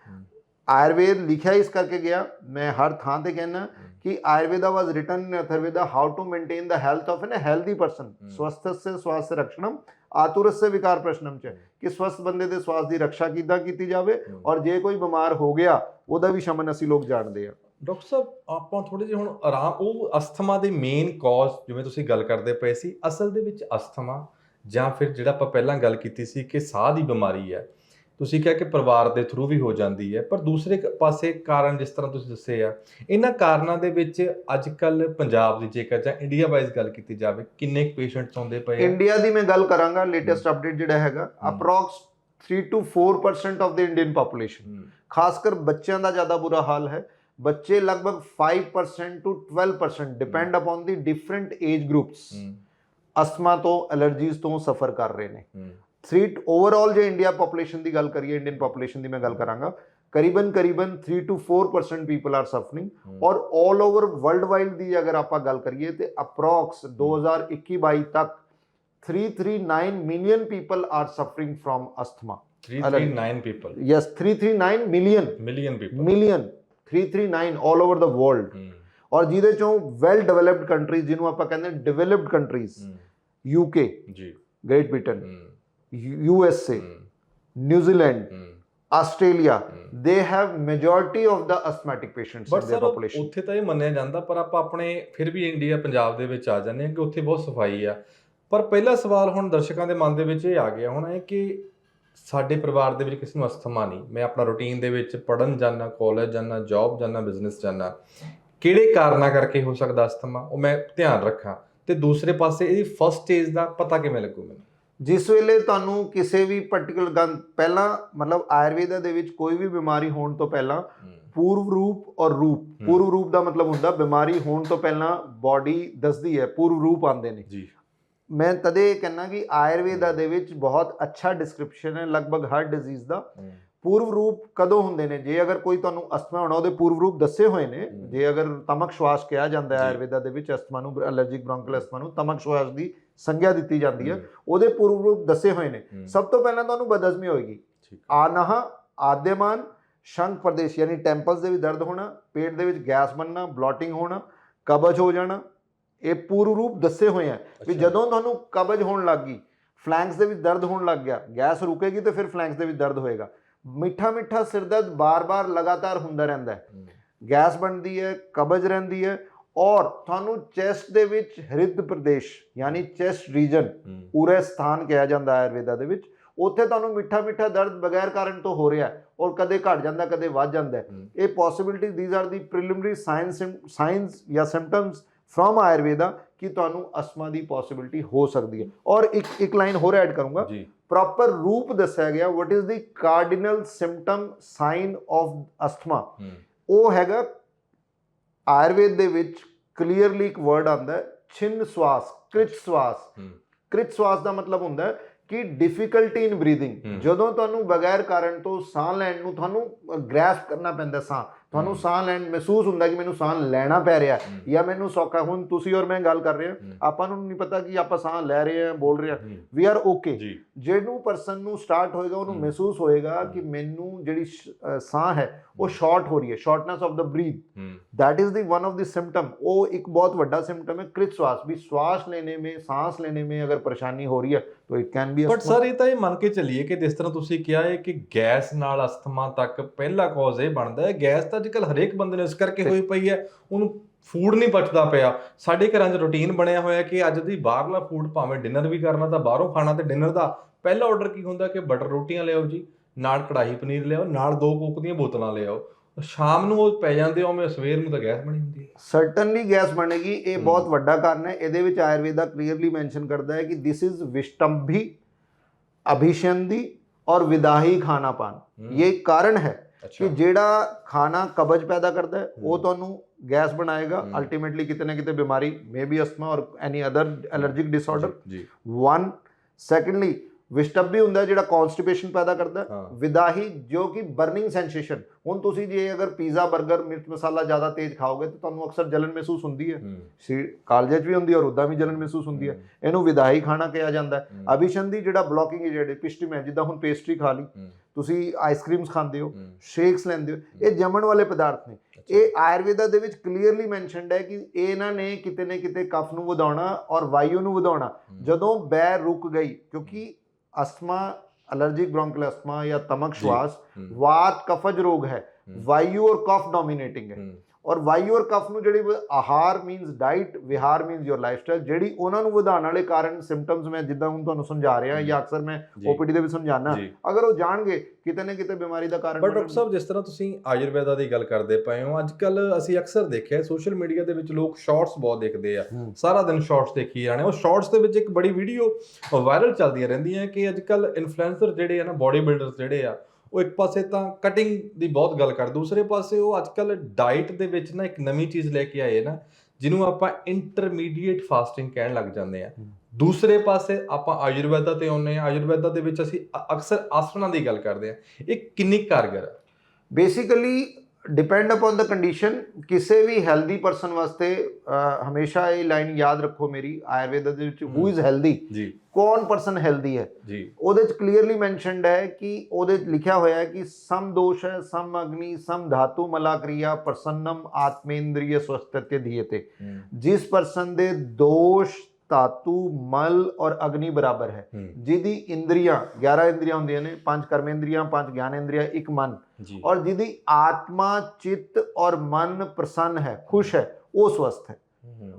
B: Ayurveda ਲਿਖਿਆ ਇਸ ਕਰਕੇ ਗਿਆ ਮੈਂ ਹਰ ਥਾਂ ਤੇ ਕਹਿਣਾ ਕਿ Ayurveda was written in Atharvaveda how to maintain the health of an healthy person ਸਵਸਥस्य ਸਵਾਸਥ ਰਕਸ਼ਣਮ ਆਤੁਰस्य ਵਿਕਾਰ ਪ੍ਰਸ਼ਨਮ ਚ ਕਿ ਸਵਸਥ ਬੰਦੇ ਦੇ ਸਵਾਸ ਦੀ ਰੱਖਿਆ ਕਿੱਦਾਂ ਕੀਤੀ ਜਾਵੇ ਔਰ ਜੇ ਕੋਈ ਬਿਮਾਰ ਹੋ ਗਿਆ ਉਹਦਾ ਵੀ ਸ਼ਮਨ ਅਸੀਂ ਲੋਕ ਜਾਣਦੇ ਆ
A: ਡਾਕਟਰ ਸਾਹਿਬ ਆਪਾਂ ਥੋੜੇ ਜਿਹਾ ਹੁਣ ਆਰਾਮ ਉਹ ਅਸਥਮਾ ਦੇ ਮੇਨ ਕਾਜ਼ ਜਿਵੇਂ ਤੁਸੀਂ ਗੱਲ ਕਰਦੇ ਪਏ ਸੀ ਅਸਲ ਦੇ ਵਿੱਚ ਅਸਥਮਾ ਜਾਂ ਫਿਰ ਜਿਹੜਾ ਆਪਾਂ ਪਹਿਲਾਂ ਗੱਲ ਕੀਤੀ ਸੀ ਕਿ ਸਾਹ ਦੀ ਬਿਮਾਰੀ ਹੈ ਤੁਸੀਂ ਕਿਹਾ ਕਿ ਪਰਿਵਾਰ ਦੇ ਥਰੂ ਵੀ ਹੋ ਜਾਂਦੀ ਹੈ ਪਰ ਦੂਸਰੇ ਪਾਸੇ ਕਾਰਨ ਜਿਸ ਤਰ੍ਹਾਂ ਤੁਸੀਂ ਦੱਸੇ ਆ ਇਹਨਾਂ ਕਾਰਨਾਂ ਦੇ ਵਿੱਚ ਅੱਜ ਕੱਲ ਪੰਜਾਬ ਦੀ ਜੇਕਰ ਜਾਂ ਇੰਡੀਆ ਵਾਈਜ਼ ਗੱਲ ਕੀਤੀ ਜਾਵੇ ਕਿੰਨੇ ਪੇਸ਼ੈਂਟਸ ਆਉਂਦੇ ਪਏ ਆ?
B: ਇੰਡੀਆ ਦੀ ਮੈਂ ਗੱਲ ਕਰਾਂਗਾ ਲੇਟੈਸਟ ਅਪਡੇਟ ਜਿਹੜਾ ਹੈਗਾ। Approx 3 to 4% of the Indian population ਖਾਸ ਕਰ ਬੱਚਿਆਂ ਦਾ ਜ਼ਿਆਦਾ ਬੁਰਾ ਹਾਲ ਹੈ ਬੱਚੇ ਲਗਭਗ 5% to 12% depend upon the different age groups asthma ਤੋਂ ਐਲਰਜੀਜ਼ ਤੋਂ ਸਫਰ ਕਰ ਰਹੇ ਨੇ। 3 ਓਵਰਆਲ ਜੇ ਇੰਡੀਆ ਪੋਪੂਲੇਸ਼ਨ ਦੀ ਗੱਲ ਕਰੀਏ ਇੰਡੀਅਨ ਪੋਪੂਲੇਸ਼ਨ ਦੀ ਮੈਂ ਗੱਲ ਕਰਾਂਗਾ ਕਰੀਬਨ ਕਰੀਬਨ 3 to 4% ਪੀਪਲ ਆਰ ਸਫਰਿੰਗ ਔਰ 올 ਓਵਰ ਵਰਲਡ ਵਾਈਡ ਦੀ ਅਗਰ ਆਪਾਂ ਗੱਲ ਕਰੀਏ ਤੇ ਅਪਰੋਕਸ 2021-22 ਤੱਕ 339 million people are suffering from asthma
A: 339 people
B: yes 339 million
A: million. People.
B: Million 339 올 over the world
A: hmm,
B: ਔਰ ਜਿਹਦੇ ਚੋਂ ਵੈਲ ਡਿਵੈਲਪਡ ਕੰਟਰੀਜ਼ ਜਿਹਨੂੰ ਆਪਾਂ ਕਹਿੰਦੇ ਹਾਂ ਡਿਵੈਲਪਡ ਕੰਟਰੀਜ਼
A: ਹਮ,
B: ਯੂਕੇ
A: ਜੀ
B: Great Britain
A: Hmm,
B: U S A
A: hmm, New Zealand
B: hmm.
A: Australia
B: hmm. They have majority of the asthmatic
A: patients
B: but in
A: their
B: sir population
A: ਉੱਥੇ ਤਾਂ ਇਹ ਮੰਨਿਆ ਜਾਂਦਾ ਪਰ ਆਪਾਂ ਆਪਣੇ ਫਿਰ ਵੀ ਇੰਡੀਆ ਪੰਜਾਬ ਦੇ ਵਿੱਚ ਆ ਜਾਂਦੇ ਹਾਂ ਕਿ ਉੱਥੇ ਬਹੁਤ ਸਫਾਈ ਆ ਪਰ ਪਹਿਲਾ ਸਵਾਲ ਹੁਣ ਦਰਸ਼ਕਾਂ ਦੇ ਮਨ ਦੇ ਵਿੱਚ ਇਹ ਆ ਗਿਆ ਹੁਣ ਹੈ ਕਿ ਸਾਡੇ ਪਰਿਵਾਰ ਦੇ ਵਿੱਚ ਕਿਸੇ ਨੂੰ ਅਸਥਮਾ ਨਹੀਂ ਮੈਂ ਆਪਣਾ ਰੁਟੀਨ ਦੇ ਵਿੱਚ ਪੜਨ ਜਾਣਾ ਕਾਲਜ ਜਾਣਾ ਜੌਬ ਜਾਣਾ ਬਿਜ਼ਨਸ ਜਾਣਾ ਕਿਹੜੇ ਕਾਰਨਾਂ ਕਰਕੇ ਹੋ ਸਕਦਾ ਅਸਥਮਾ ਉਹ ਮੈਂ ਧਿਆਨ ਰੱਖਾਂ ਤੇ ਦੂਸਰੇ ਪਾਸੇ ਇਹਦੀ ਫਰਸਟ ਸਟੇਜ ਦਾ ਪਤਾ ਕਿਵੇਂ ਲੱਗੂ ਮੈਨੂੰ
B: ਜਿਸ ਵੇਲੇ ਤੁਹਾਨੂੰ ਕਿਸੇ ਵੀ ਪਾਰਟਿਕੂਲਰ ਗੰ ਪਹਿਲਾਂ ਮਤਲਬ ਆਯੁਰਵੇਦਾ ਦੇ ਵਿੱਚ ਕੋਈ ਵੀ ਬਿਮਾਰੀ ਹੋਣ ਤੋਂ ਪਹਿਲਾਂ ਪੂਰਵ ਰੂਪ ਔਰ ਰੂਪ। ਪੂਰਵ ਰੂਪ ਦਾ ਮਤਲਬ ਹੁੰਦਾ ਬਿਮਾਰੀ ਹੋਣ ਤੋਂ ਪਹਿਲਾਂ ਬਾਡੀ ਦੱਸਦੀ ਹੈ ਪੂਰਵ ਰੂਪ ਆਉਂਦੇ ਨੇ।
A: ਜੀ।
B: ਮੈਂ ਤਦੇ ਕਹਿਣਾ ਕਿ ਆਯੁਰਵੇਦਾ ਦੇ ਵਿੱਚ ਬਹੁਤ ਅੱਛਾ ਡਿਸਕ੍ਰਿਪਸ਼ਨ ਹੈ ਲਗਭਗ ਹਰ ਡਿਜ਼ੀਜ਼ ਦਾ। ਪੂਰਵ ਰੂਪ ਕਦੋਂ ਹੁੰਦੇ ਨੇ? ਜੇ ਅਗਰ ਕੋਈ ਤੁਹਾਨੂੰ ਅਸਥਮਾ ਹੋਣਾ ਉਹਦੇ ਪੂਰਵ ਰੂਪ ਦੱਸੇ ਹੋਏ ਨੇ। ਜੇ ਅਗਰ ਤਮਕ ਸ਼ਵਾਸ ਕਿਹਾ ਜਾਂਦਾ ਹੈ। ਆਯੁਰਵੇਦਾ ਦੇ ਵਿੱਚ ਅਸਥਮਾ ਨੂੰ ਅਲਰਜੀਕ ਬ੍ਰੌਂਕਲ ਅਸਥਮਾ ਨੂੰ ਤਮਕ ਸ਼ਵਾਸ ਦੀ ਸੰਗਿਆ ਦਿੱਤੀ ਜਾਂਦੀ ਹੈ। ਉਹਦੇ ਪੂਰਵ ਰੂਪ ਦੱਸੇ ਹੋਏ ਨੇ। ਸਭ ਤੋਂ ਪਹਿਲਾਂ ਤੁਹਾਨੂੰ ਬਦਹਜ਼ਮੀ ਹੋਏਗੀ। ਆਨਹ ਆਦਿਮਾਨ ਸ਼ੰਕ ਪ੍ਰਦੇਸ਼ ਯਾਨੀ ਟੈਂਪਲਸ ਦੇ ਵਿੱਚ ਦਰਦ ਹੋਣਾ ਪੇਟ ਦੇ ਵਿੱਚ ਗੈਸ ਬਣਨਾ ਬਲੋਟਿੰਗ ਹੋਣਾ ਕਬਜ਼ ਹੋ ਜਾਣਾ ਇਹ ਪੂਰਵ ਰੂਪ ਦੱਸੇ ਹੋਏ ਆ ਵੀ। ਜਦੋਂ ਤੁਹਾਨੂੰ ਕਬਜ਼ ਹੋਣ ਲੱਗ ਗਈ ਫਲੈਂਕਸ ਦੇ ਵਿੱਚ ਦਰਦ ਹੋਣ ਲੱਗ ਗਿਆ ਗੈਸ ਰੁਕੇਗੀ ਤੇ ਫਿਰ ਫਲੈਂਕਸ ਦੇ ਵਿੱਚ ਦਰਦ ਹੋਏਗਾ। ਮਿੱਠਾ ਮਿੱਠਾ ਸਿਰ ਦਰਦ ਬਾਰ-ਬਾਰ ਲਗਾਤਾਰ ਹੁੰਦਾ ਰਹਿੰਦਾ ਹੈ। ਗੈਸ ਬਣਦੀ ਹੈ ਕਬਜ਼ ਰਹਿੰਦੀ ਹੈ ਔਰ ਤੁਹਾਨੂੰ ਚੈਸਟ ਦੇ ਵਿੱਚ ਹਿਰਦ ਪ੍ਰਦੇਸ਼ ਯਾਨੀ ਚੈਸਟ ਰੀਜਨ ਪੂਰੇ ਸਥਾਨ ਕਿਹਾ ਜਾਂਦਾ ਹੈ ਆਯੁਰਵੇਦਾ ਦੇ ਵਿੱਚ। ਉੱਥੇ ਤੁਹਾਨੂੰ ਮਿੱਠਾ ਮਿੱਠਾ ਦਰਦ ਬਗੈਰ ਕਾਰਨ ਤੋਂ ਹੋ ਰਿਹਾ ਹੈ ਔਰ ਕਦੇ ਘਟ ਜਾਂਦਾ ਕਦੇ ਵੱਧ ਜਾਂਦਾ ਇਹ possibility these are the preliminary science science ਜਾਂ ਸਿੰਪਟਮਸ ਫਰੋਮ ਆਯੁਰਵੇਦਾ ਕਿ ਤੁਹਾਨੂੰ ਅਸਮਾ ਦੀ ਪੋਸਿਬਿਲਿਟੀ ਹੋ ਸਕਦੀ ਹੈ। ਔਰ ਇੱਕ ਇੱਕ ਲਾਈਨ ਹੋਰ ਐਡ ਕਰੂੰਗਾ।
A: ਜੀ।
B: ਪ੍ਰੋਪਰ ਰੂਪ ਦੱਸਿਆ ਗਿਆ what is the cardinal symptom sign of
A: asthma?
B: ਉਹ ਹੈਗਾ ਆਯੁਰਵੇਦ ਦੇ ਵਿੱਚ ਕਲੀਅਰਲੀ ਇੱਕ ਵਰਡ ਆਉਂਦਾ ਹੈ ਛਿਨ ਸਵਾਸ ਕ੍ਰਿਚ ਸਵਾਸ। ਕ੍ਰਿਤ ਸਵਾਸ ਦਾ ਮਤਲਬ ਹੁੰਦਾ ਹੈ ਕਿ ਡਿਫਿਕਲਟੀ ਇਨ ਬਰੀਥਿੰਗ। ਜਦੋਂ ਤੁਹਾਨੂੰ ਬਗੈਰ ਕਾਰਨ ਤੋਂ ਸਾਹ ਲੈਣ ਨੂੰ ਤੁਹਾਨੂੰ ਗ੍ਰੈਸਪ ਕਰਨਾ ਪੈਂਦਾ ਸਾਹ ਤੁਹਾਨੂੰ ਸਾਹ ਲੈਣ ਮਹਿਸੂਸ ਹੁੰਦਾ ਕਿ ਮੈਨੂੰ ਸਾਹ ਲੈਣਾ ਪੈ ਰਿਹਾ ਜਾਂ ਮੈਨੂੰ ਸੌਖਾ। ਹੁਣ ਤੁਸੀਂ ਔਰ ਮੈਂ ਗੱਲ ਕਰ ਰਹੇ ਹਾਂ। ਆਪਾਂ ਨੂੰ ਨਹੀਂ ਪਤਾ ਕਿ ਆਪਾਂ ਸਾਹ ਲੈ ਰਹੇ ਹਾਂ ਬੋਲ ਰਹੇ ਹਾਂ। ਵੀ ਆਰ ਓਕੇ ਜਿਹਨੂੰ ਪਰਸਨ ਨੂੰ ਸਟਾਰਟ ਹੋਏਗਾ ਉਹਨੂੰ ਮਹਿਸੂਸ ਹੋਏਗਾ ਕਿ ਮੈਨੂੰ ਜਿਹੜੀ ਸਾਹ ਹੈ ਉਹ ਸ਼ਾਰਟ ਹੋ ਰਹੀ ਹੈ। Shortness of the
A: breath
B: that is the one of the symptom ਉਹ ਇੱਕ ਬਹੁਤ ਵੱਡਾ ਸਿੰਪਟਮ ਹੈ ਕ੍ਰਿਤ ਸਵਾਸ। ਵੀ ਸਵਾਸ ਲੈਣੇ ਮੇ ਸਾਹ ਲੈਣੇ ਮੇ ਅਗਰ ਪਰੇਸ਼ਾਨੀ ਹੋ ਰਹੀ ਹੈ ਤੋ it can be
A: but sir ਇਹ ਤਾਂ ਇਹ ਮੰਨ ਕੇ ਚੱਲੀਏ ਕਿ ਜਿਸ ਤਰ੍ਹਾਂ ਤੁਸੀਂ ਕਿਹਾ ਹੈ ਕਿ ਗੈਸ ਨਾਲ ਅਸਥਮਾ ਤੱਕ ਪਹਿਲਾ ਕੌਜ਼ ਇਹ ਬਣਦਾ ਹੈ। ਗੈਸ ਅੱਜਕੱਲ ਹਰੇਕ ਬੰਦੇ ਨੂੰ ਇਸ ਕਰਕੇ ਹੋਈ ਪਈ ਹੈ ਉਹਨੂੰ ਫੂਡ ਨਹੀਂ ਪਚਦਾ ਪਿਆ। ਸਾਡੇ ਘਰਾਂ 'ਚ ਰੁਟੀਨ ਬਣਿਆ ਹੋਇਆ ਕਿ ਅੱਜ ਦੀ ਬਾਹਰਲਾ ਫੂਡ ਭਾਵੇਂ ਡਿਨਰ ਵੀ ਕਰਨਾ ਤਾਂ ਬਾਹਰੋਂ ਖਾਣਾ ਤੇ ਡਿਨਰ ਦਾ। ਪਹਿਲਾ ਆਰਡਰ ਕੀ ਹੁੰਦਾ ਕਿ ਬਟਰ ਰੋਟੀਆਂ ਲਿਆਓ ਜੀ ਨਾਲ ਕੜਾਹੀ ਪਨੀਰ ਲਿਆਓ ਨਾਲ ਦੋ ਕੋਕ ਦੀਆਂ ਬੋਤਲਾਂ ਲਿਆਓ। ਸ਼ਾਮ ਨੂੰ ਉਹ ਪੈ ਜਾਂਦੇ ਹੋ ਮੈਂ ਸਵੇਰ ਨੂੰ ਤਾਂ ਗੈਸ ਬਣੀ ਹੁੰਦੀ ਹੈ।
B: ਸਰਟਨਲੀ ਗੈਸ ਬਣੇਗੀ ਇਹ। ਬਹੁਤ ਵੱਡਾ ਕਾਰਨ ਹੈ। ਇਹਦੇ ਵਿੱਚ ਆਯੁਰਵੇਦਾ ਕਲੀਅਰਲੀ ਮੈਂਸ਼ਨ ਕਰਦਾ ਹੈ ਕਿ ਦਿਸ ਇਜ਼ ਵਿਸ਼ਟੰਭੀ ਅਭਿਸ਼ੰਦੀ ਔਰ ਵਿਦਾਹੀ ਖਾਨਾਪਾਨ
A: ਹਮ,
B: ਇਹ ਕਾਰਨ ਹੈ। ਕਿ ਜਿਹੜਾ ਖਾਣਾ ਕਬਜ਼ ਪੈਦਾ ਕਰਦਾ ਹੈ ਉਹ। ਤੁਹਾਨੂੰ ਗੈਸ ਬਣਾਏਗਾ। ਅਲਟੀਮੇਟਲੀ ਕਿਤੇ ਨਾ ਕਿਤੇ ਬਿਮਾਰੀ ਮੇ ਬੀ ਅਸਥਮਾ ਔਰ ਐਨੀ ਅਦਰ ਐਲਰਜਿਕ ਡਿਸਆਰਡਰ
A: ਜੀ
B: ਵਨ ਸੈਕੰਡਲੀ ਵਿਸ਼ਟੰਭੀ ਹੁੰਦਾ ਹੈ ਜਿਹੜਾ ਕਨਸਟੀਪੇਸ਼ਨ ਪੈਦਾ ਕਰਦਾ ਵਿਦਾਹੀ ਜੋ ਕਿ ਬਰਨਿੰਗ ਸੈਂਸੇਸ਼ਨ ਹੁਣ ਤੁਸੀਂ ਜੇ ਅਗਰ ਪੀਜ਼ਾ 버ਗਰ ਮਿਰਚ ਮਸਾਲਾ ਜ਼ਿਆਦਾ ਤੇਜ਼ ਖਾਓਗੇ ਤਾਂ ਤੁਹਾਨੂੰ ਅਕਸਰ ਜਲਨ ਮਹਿਸੂਸ ਹੁੰਦੀ ਹੈ।
A: ਹਮ,
B: ਸੀ ਕਾਲਜ 'ਚ ਵੀ ਹੁੰਦੀ ਹੈ ਔਰ ਉਦਾਂ ਵੀ ਜਲਨ ਮਹਿਸੂਸ ਹੁੰਦੀ ਹੈ। ਇਹਨੂੰ ਵਿਦਾਹੀ ਖਾਣਾ ਕਿਹਾ ਜਾਂਦਾ ਹੈ। ਅਭਿਸ਼ੰਦੀ ਜਿਹੜਾ ਬਲੌਕਿੰਗ ਏਜੰਟ ਪਿਸਟਿਮ ਹੈ ਜਿੱਦਾਂ ਹੁਣ ਪੇਸਟਰੀ ਖਾ ਲਈ ਤੁਸੀਂ ਆਈਸਕ੍ਰੀਮਸ ਖਾਂਦੇ ਹੋ ਸ਼ੇਕਸ ਲੈਂਦੇ ਹੋ ਇਹ ਜੰਮਣ ਵਾਲੇ ਪਦਾਰਥ ਨੇ। ਇਹ ਆਯੁਰਵੇਦਾ ਦੇ ਵਿੱਚ ਕਲੀਅਰਲੀ ਮੈਂਸ਼ਨਡ ਹੈ ਕਿ ਇਹਨਾਂ ਨੇ ਕਿਤੇ ਨਾ ਕਿਤੇ ਕਫ ਨੂੰ ਵਧਾਉਣਾ ਔਰ ਵਾਯੂ ਨੂੰ ਵਧਾਉਣਾ। ਜਦੋਂ ਬੈਰ ਰੁਕ ਗਈ ਕਿਉਂਕਿ ਅਸਥਮਾ ਅਲਰਜਿਕ ਬ੍ਰੌਂਕਲ ਅਸਥਮਾ ਜਾਂ ਤਮਕ
A: ਜੀ।
B: ਸ਼ਵਾਸ
A: ਹਮ,
B: ਵਾਤ ਕਫਜ ਰੋਗ ਹੈ
A: ਹਮ,
B: ਵਾਯੂ ਔਰ ਔਰ ਵਾਈ ਔਰ ਕਫ ਨੂੰ ਜਿਹੜੀ ਆਹਾਰ ਮੀਨਸ ਡਾਈਟ ਵਿਹਾਰ ਮੀਨਸ ਯੋਰ ਲਾਈਫਸਟਾਈਲ ਜਿਹੜੀ ਉਹਨਾਂ ਨੂੰ ਵਧਾਉਣ ਵਾਲੇ ਕਾਰਨ ਸਿੰਪਟਮਸ ਮੈਂ ਜਿੱਦਾਂ ਹੁਣ ਤੁਹਾਨੂੰ ਸਮਝਾ ਰਿਹਾ ਜਾਂ ਅਕਸਰ ਮੈਂ। ਓਪੀਡੀ ਦੇ ਵਿੱਚ ਸਮਝਾਣਾ ਅਗਰ ਉਹ ਜਾਣਗੇ ਕਿਤੇ ਨਾ ਕਿਤੇ ਬਿਮਾਰੀ ਦਾ ਕਾਰਨ
A: ਪਰ। ਡਾਕਟਰ ਸਾਹਿਬ ਜਿਸ ਤਰ੍ਹਾਂ ਤੁਸੀਂ ਆਯੁਰਵੈਦਾ ਦੀ ਗੱਲ ਕਰਦੇ ਪਏ ਹੋ ਅੱਜ ਕੱਲ ਅਸੀਂ ਅਕਸਰ ਦੇਖਿਆ ਸੋਸ਼ਲ ਮੀਡੀਆ ਦੇ ਵਿੱਚ ਲੋਕ ਸ਼ਾਰਟਸ ਬਹੁਤ ਦੇਖਦੇ ਆ। ਸਾਰਾ ਦਿਨ ਸ਼ਾਰਟਸ ਦੇਖੀ ਜਾਣੇ ਉਹ ਸ਼ਾਰਟਸ ਦੇ ਵਿੱਚ ਇੱਕ ਬੜੀ ਵੀਡੀਓ ਵਾਇਰਲ ਚੱਲਦੀਆਂ ਰਹਿੰਦੀਆਂ ਕਿ ਅੱਜ ਕੱਲ ਇਨਫਲੂਐਂਸਰ ਜਿਹੜੇ ਆ ਨਾ ਬੋਡੀ ਬਿਲਡਰਸ ਜਿਹੜੇ ਆ ਉਹ ਇੱਕ ਪਾਸੇ ਤਾਂ ਕਟਿੰਗ ਦੀ ਬਹੁਤ ਗੱਲ ਕਰ ਦੂਸਰੇ ਪਾਸੇ ਉਹ ਅੱਜ ਕੱਲ ਡਾਈਟ ਦੇ ਵਿੱਚ ਨਾ ਇੱਕ ਨਵੀਂ ਚੀਜ਼ ਲੈ ਕੇ ਆਏ ਨਾ ਜਿਹਨੂੰ ਆਪਾਂ ਇੰਟਰਮੀਡੀਏਟ ਫਾਸਟਿੰਗ ਕਹਿਣ ਲੱਗ ਜਾਂਦੇ ਆ। ਦੂਸਰੇ ਪਾਸੇ ਆਪਾਂ ਆਯੁਰਵੈਦਾ ਤੇ ਆਉਂਦੇ ਆ ਆਯੁਰਵੈਦਾ ਦੇ ਵਿੱਚ ਅਸੀਂ ਅਕਸਰ ਆਸਣਾਂ ਦੀ ਗੱਲ ਕਰਦੇ ਆ ਇਹ ਕਿੰਨੀ ਕਾਰਗਰ
B: basically depend upon the condition ਕਿਸੇ ਵੀ ਹੈਲਦੀ ਪਰਸਨ ਵਾਸਤੇ ਹਮੇਸ਼ਾ ਇਹ ਲਾਈਨ ਯਾਦ ਰੱਖੋ ਮੇਰੀ ਆਯੁਰਵੇਦ ਦੇ ਵਿੱਚ ਹੂ ਇਜ਼ ਹੈਲਦੀ
A: ਜੀ।
B: ਕੌਣ ਪਰਸਨ ਹੈਲਦੀ ਹੈ?
A: ਜੀ।
B: ਉਹਦੇ ਚ ਕਲੀਅਰਲੀ ਮੈਂਸ਼ਨਡ ਹੈ ਕਿ ਉਹਦੇ ਚ ਲਿਖਿਆ ਹੋਇਆ ਹੈ ਕਿ ਸਮ ਦੋਸ਼ ਹੈ ਸਮ ਅਗਨੀ ਸਮ ਧਾਤੂ ਮਲਾਕ੍ਰਿਆ ਪ੍ਰਸੰਨਮ ਆਤਮੇਂਦਰੀय ਸਵਸਤਿਤਯ ਧੀਯਤੇ। ਜਿਸ ਪਰਸਨ ਦੇ ਦੋਸ਼ ਧਾਤੂ ਮਲ ਔਰ ਅਗਨੀ ਬਰਾਬਰ ਹੈ। ਜਿਹਦੀ ਇੰਦਰੀਆਂ 11 ਇੰਦਰੀਆਂ ਹੁੰਦੀਆਂ ਨੇ ਪੰਜ ਕਰਮੇਂਦਰੀਆਂ ਪੰਜ ਗਿਆਨੇਂਦਰੀਆਂ ਇੱਕ ਮਨ। ਔਰ ਜਿਹਦੀ ਆਤਮਾ ਚਿੱਤ ਔਰ ਮਨ ਪ੍ਰਸੰਨ ਹੈ ਖੁਸ਼ ਹੈ ਉਹ ਸਵਸਥ ਹੈ।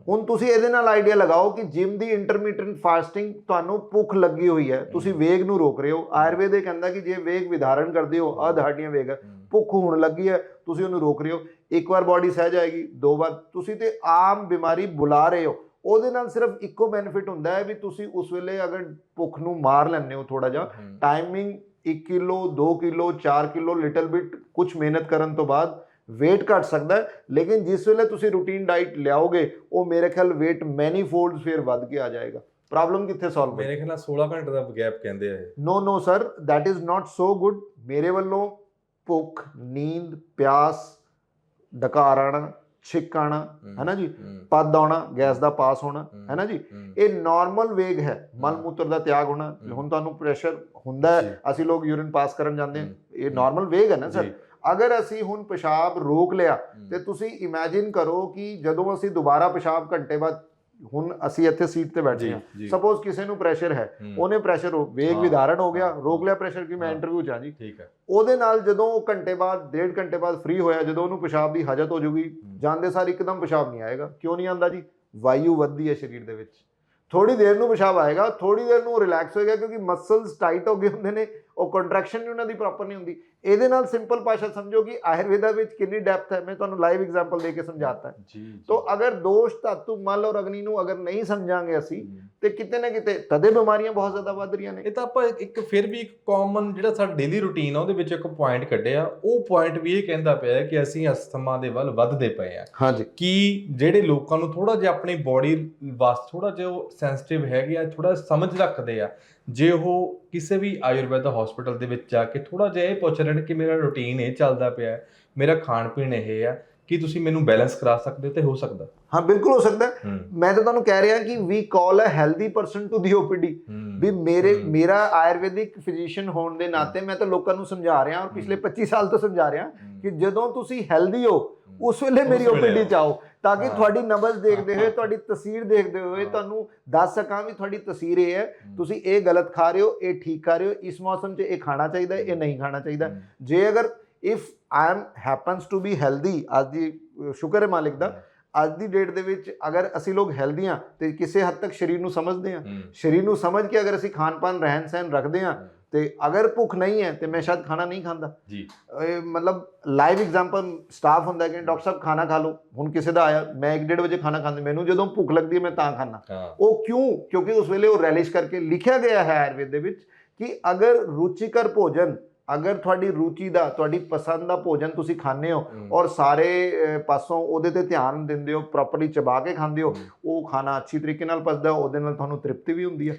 B: ਹੁਣ ਤੁਸੀਂ ਇਹਦੇ ਨਾਲ ਆਈਡੀਆ ਲਗਾਓ ਕਿ ਜਿਮ ਦੀ ਇੰਟਰਮੀਡੀਏਟ ਫਾਸਟਿੰਗ ਤੁਹਾਨੂੰ ਭੁੱਖ ਲੱਗੀ ਹੋਈ ਹੈ। ਤੁਸੀਂ ਵੇਗ ਨੂੰ ਰੋਕ ਰਹੇ ਹੋ। ਆਯੁਰਵੇਦ ਇਹ ਕਹਿੰਦਾ ਕਿ ਜੇ ਵੇਗ ਵਿਧਾਰਨ ਕਰਦੇ ਹੋ ਅਧ ਹੱਡੀਆਂ ਵੇਗ ਭੁੱਖ ਹੋਣ ਲੱਗੀ ਹੈ ਤੁਸੀਂ ਉਹਨੂੰ ਰੋਕ ਰਹੇ ਹੋ। ਇੱਕ ਵਾਰ ਬਾਡੀ ਸਹਿ ਜਾਏਗੀ ਦੋ ਵਾਰ। ਤੁਸੀਂ ਤੇ ਆਮ ਬਿਮਾਰੀ ਬੁਲਾ ਰਹੇ ਹੋ। ਉਹਦੇ ਨਾਲ ਸਿਰਫ ਇੱਕੋ ਬੈਨੀਫਿਟ ਹੁੰਦਾ ਹੈ ਵੀ ਤੁਸੀਂ ਉਸ ਵੇਲੇ ਅਗਰ ਭੁੱਖ ਨੂੰ ਮਾਰ ਲੈਂਦੇ ਹੋ ਥੋੜਾ ਜਿਹਾ timing 1 kilo 2 kilo 4 kilo little bit ਕੁਝ ਮਿਹਨਤ ਕਰਨ ਤੋਂ ਬਾਅਦ weight ਘਟ ਸਕਦਾ ਹੈ। ਲੇਕਿਨ ਜਿਸ ਵੇਲੇ ਤੁਸੀਂ ਰੂਟੀਨ ਡਾਈਟ ਲਿਆਓਗੇ ਉਹ ਮੇਰੇ ਖਿਆਲ weight ਮੈਨੀ ਫਿਰ ਵੱਧ ਕੇ ਆ ਜਾਏਗਾ। ਪ੍ਰੋਬਲਮ ਕਿੱਥੇ ਸੋਲਵ
A: ਮੇਰੇ ਖਿਆਲ ਨਾਲ 16 ਘੰਟੇ ਦਾ ਗੈਪ ਕਹਿੰਦੇ ਆ ਇਹ।
B: No no sir that is not so good ਮੇਰੇ ਵੱਲੋਂ ਭੁੱਖ ਨੀਂਦ ਪਿਆਸ ਡਕਾਰ ਆਉਣਾ ਛਿੱਕ ਆਉਣਾ ਹੈ ਨਾ ਜੀ? ਪਦ ਆਉਣਾ ਗੈਸ ਦਾ ਪਾਸ ਹੋਣਾ
A: ਹੂੰ,
B: ਹੈ ਨਾ ਜੀ ਇਹ ਨਾਰਮਲ ਵੇਗ ਹੈ। ਮਲ। ਮੂਤਰ ਦਾ ਤਿਆਗ ਹੋਣਾ। ਹੁਣ ਤੁਹਾਨੂੰ ਪ੍ਰੈਸ਼ਰ ਹੁੰਦਾ। ਹੈ ਅਸੀਂ ਲੋਕ ਯੂਰਿਨ ਪਾਸ ਕਰਨ ਜਾਂਦੇ ਹਾਂ। ਇਹ ਨਾਰਮਲ ਵੇਗ ਹੈ ਨਾ ਸਰ? ਅਗਰ ਅਸੀਂ ਹੁਣ ਪਿਸ਼ਾਬ ਰੋਕ ਲਿਆ ਤੇ ਤੁਸੀਂ ਇਮੇਜਿਨ ਕਰੋ ਕਿ ਜਦੋਂ ਅਸੀਂ ਦੁਬਾਰਾ ਪਿਸ਼ਾਬ ਘੰਟੇ ਬਾਅਦ ਹੁਣ ਅਸੀਂ ਇੱਥੇ ਸੀਟ ਤੇ ਬੈਠੇ ਹਾਂ। ਸਪੋਜ਼ ਕਿਸੇ ਨੂੰ ਪ੍ਰੈਸ਼ਰ ਹੈ ਉਹਨੇ ਪ੍ਰੈਸ਼ਰ ਵੇਗ। ਵਿਧਾਰਨ ਹੋ ਗਿਆ। ਰੋਕ ਲਿਆ ਪ੍ਰੈਸ਼ਰ ਕਿ ਮੈਂ। ਇੰਟਰਵਿਊ ਚ ਜੀ।
A: ਠੀਕ ਹੈ।
B: ਉਹਦੇ ਨਾਲ ਜਦੋਂ ਉਹ ਘੰਟੇ ਬਾਅਦ ਡੇਢ ਘੰਟੇ ਬਾਅਦ ਫ੍ਰੀ ਹੋਇਆ ਜਦੋਂ ਉਹਨੂੰ ਪਿਸ਼ਾਬ ਦੀ ਹਜਤ ਹੋ ਜੂਗੀ ਜਾਂਦੇ ਸਾਰ ਇੱਕਦਮ ਪਿਸ਼ਾਬ ਨਹੀਂ ਆਏਗਾ। ਕਿਉਂ ਨਹੀਂ ਆਂਦਾ ਜੀ? ਵਾਯੂ ਵੱਧਦੀ ਹੈ ਸਰੀਰ ਦੇ ਵਿੱਚ। ਥੋੜੀ ਦੇਰ ਨੂੰ ਪਿਸ਼ਾਬ ਆਏਗਾ ਥੋੜੀ ਦੇਰ ਨੂੰ ਰਿਲੈਕਸ ਹੋਏਗਾ ਕਿਉਂਕਿ ਮਸਲਸ ਟਾਈਟ ਹੋ ਗਏ ਹੁੰਦੇ ਨੇ ਉਹ ਕੰਟਰੈਕਸ਼ਨ ਵੀ ਉਹਨਾਂ ਦੀ ਪ੍ਰੋਪਰ ਨਹੀਂ ਹੁੰਦੀ। ਇਹਦੇ ਨਾਲ ਸਿੰਪਲ ਭਾਸ਼ਾ ਸਮਝੋ ਕਿ ਆਯੁਰਵੇਦਾ ਵਿੱਚ ਕਿੰਨੀ ਡੈਪਥ ਹੈ ਮੈਂ ਤੁਹਾਨੂੰ ਲਾਈਵ ਐਗਜ਼ਾਮਪਲ ਦੇ ਕੇ ਸਮਝਾਤਾ ਹੈ।
A: ਜੀ।
B: ਤੋ ਅਗਰ ਦੋਸ਼ ਧਾਤੂ ਮਲ ਔਰ ਅਗਨੀ ਨੂੰ ਅਗਰ ਨਹੀਂ ਸਮਝਾਂਗੇ ਅਸੀਂ। ਤੇ ਕਿਤੇ ਨਾ ਕਿਤੇ ਤਦੇ ਬਿਮਾਰੀਆਂ ਬਹੁਤ ਜ਼ਿਆਦਾ ਵੱਧ ਰਹੀਆਂ ਨੇ।
A: ਇਹ ਤਾਂ ਆਪਾਂ ਇੱਕ ਫਿਰ ਵੀ ਇੱਕ ਕਾਮਨ ਜਿਹੜਾ ਸਾਡਾ ਡੇਲੀ ਰੁਟੀਨ ਆ ਉਹਦੇ ਵਿੱਚ ਇੱਕ ਪੁਆਇੰਟ ਕੱਢਿਆ। ਉਹ ਪੁਆਇੰਟ ਵੀ ਇਹ ਕਹਿੰਦਾ ਪਿਆ ਹੈ ਕਿ ਅਸੀਂ ਅਸਥਮਾ ਦੇ ਵੱਲ ਵੱਧਦੇ ਪਏ ਆ
B: ਹਾਂਜੀ।
A: ਕਿ ਜਿਹੜੇ ਲੋਕਾਂ ਨੂੰ ਥੋੜਾ ਜਿਹਾ ਆਪਣੀ ਬਾਡੀ ਵਾਸਤੇ ਥੋੜਾ ਜਿਹਾ ਉਹ ਸੈਂਸਿਟਿਵ ਹੈਗੇ ਆ ਥੋੜਾ ਸਮਝ ਰੱਖਦੇ ਆ ਜੇ ਉਹ ਕਿਸੇ ਵੀ ਆਯੁਰਵੈਦਾ ਹਸਪੀਟਲ ਦੇ ਵਿੱਚ ਜਾ ਕੇ ਥੋੜਾ ਜਿਹਾ ਇਹ ਪੁੱਛ ਨੇ ਕਿ ਮੇਰਾ ਰੁਟੀਨ ਇਹ ਚੱਲਦਾ ਪਿਆ ਹੈ, ਮੇਰਾ ਖਾਣ ਪੀਣ ਇਹ ਆ ਕਿ ਤੁਸੀਂ ਮੈਨੂੰ ਬੈਲੈਂਸ ਕਰਾ ਸਕਦੇ ਹੋ? ਤੇ ਹੋ ਸਕਦਾ।
B: ਹਾਂ ਬਿਲਕੁਲ ਹੋ ਸਕਦਾ ਹੈ।
A: ਹੂੰ।
B: ਮੈਂ ਤਾਂ ਤੁਹਾਨੂੰ ਕਹਿ ਰਿਹਾ ਕਿ we call a healthy person to the OPD
A: ਹੂੰ,
B: ਵੀ ਮੇਰੇ
A: ਹੂੰ।
B: ਮੇਰਾ ਆਯੁਰਵੈਦਿਕ ਫਿਜ਼ੀਸ਼ੀਅਨ ਹੋਣ ਦੇ ਨਾਤੇ ਮੈਂ ਤਾਂ ਲੋਕਾਂ ਨੂੰ ਸਮਝਾ ਰਿਹਾ ਔਰ ਪਿਛਲੇ 25 ਸਾਲ ਤੋਂ ਸਮਝਾ ਰਿਹਾ
A: ਹੂੰ,
B: ਕਿ ਜਦੋਂ ਤੁਸੀਂ ਹੈਲਦੀ ਹੋ ਉਸ ਵੇਲੇ ਮੇਰੀ ਓਪੀਡੀ
A: ਆਓ।
B: ਤਾਂ ਕਿ। ਤੁਹਾਡੀ ਨਬਜ਼ ਦੇਖਦੇ ਹੋਏ। ਤੁਹਾਡੀ ਤਸਵੀਰ ਦੇਖਦੇ ਹੋਏ। ਤੁਹਾਨੂੰ ਦੱਸ ਸਕਾਂ ਵੀ ਤੁਹਾਡੀ ਤਸਵੀਰ ਇਹ ਹੈ। ਤੁਸੀਂ ਇਹ ਗਲਤ ਖਾ ਰਹੇ ਹੋ ਇਹ ਠੀਕ ਖਾ ਰਹੇ ਹੋ ਇਸ ਮੌਸਮ 'ਚ ਇਹ ਖਾਣਾ ਚਾਹੀਦਾ ਇਹ ਨਹੀਂ ਖਾਣਾ ਚਾਹੀਦਾ। ਜੇ ਅਗਰ if I am happens to be healthy ਅੱਜ ਦੀ ਸ਼ੁਕਰ ਹੈ ਮਾਲਿਕ ਦਾ ਅੱਜ ਦੀ ਡੇਟ ਦੇ ਵਿੱਚ ਅਗਰ ਅਸੀਂ ਲੋਕ ਹੈਲਦੀ ਹਾਂ ਤੇ ਕਿਸੇ ਹੱਦ ਤੱਕ ਸਰੀਰ ਨੂੰ ਸਮਝਦੇ ਹੂੰ, ਸਰੀਰ ਨੂੰ ਸਮਝ ਕੇ ਅਗਰ ਅਸੀਂ ਖਾਣ ਪਾਨ ਰਹਿਣ ਸਹਿਣ ਰੱਖਦੇ ਹਾਂ। ਤੇ ਅਗਰ ਭੁੱਖ ਨਹੀਂ ਹੈ ਤੇ ਮੈਂ ਸ਼ਾਇਦ ਖਾਣਾ ਨਹੀਂ ਖਾਂਦਾ।
A: ਜੀ।
B: ਇਹ ਮਤਲਬ ਲਾਈਵ ਐਗਜ਼ਾਮਪਲ ਸਟਾਫ ਹੁੰਦਾ ਕਿ ਡਾਕਟਰ ਸਾਹਿਬ ਖਾਣਾ ਖਾ ਲਓ ਹੁਣ ਕਿਸੇ ਦਾ ਆਇਆ ਮੈਂ 1:30 ਵਜੇ ਖਾਣਾ ਖਾਂਦਾ ਮੈਨੂੰ ਜਦੋਂ ਭੁੱਖ ਲੱਗਦੀ ਹੈ ਮੈਂ ਤਾਂ ਖਾਣਾ ਉਹ ਕਿਉਂ? ਕਿਉਂਕਿ ਉਸ ਵੇਲੇ ਉਹ ਰੈਲਿਸ਼ ਕਰਕੇ ਲਿਖਿਆ ਗਿਆ ਹੈ ਆਯੁਰਵੇਦ ਦੇ ਵਿੱਚ ਕਿ ਅਗਰ ਰੁਚਿਕਰ ਭੋਜਨ ਅਗਰ ਤੁਹਾਡੀ ਰੁਚੀ ਦਾ ਤੁਹਾਡੀ ਪਸੰਦ ਦਾ ਭੋਜਨ ਤੁਸੀਂ ਖਾਂਦੇ ਹੋ ਔਰ ਸਾਰੇ ਪਾਸੋਂ ਉਹਦੇ ਤੇ ਧਿਆਨ ਦਿੰਦੇ ਹੋ ਪ੍ਰੋਪਰਲੀ ਚਬਾ ਕੇ ਖਾਂਦੇ ਹੋ। ਉਹ ਖਾਣਾ ਅੱਛੀ ਤਰੀਕੇ ਨਾਲ ਪਚਦਾ ਉਹਦੇ ਨਾਲ ਤੁਹਾਨੂੰ ਤ੍ਰਿਪਤੀ ਵੀ ਹੁੰਦੀ ਹੈ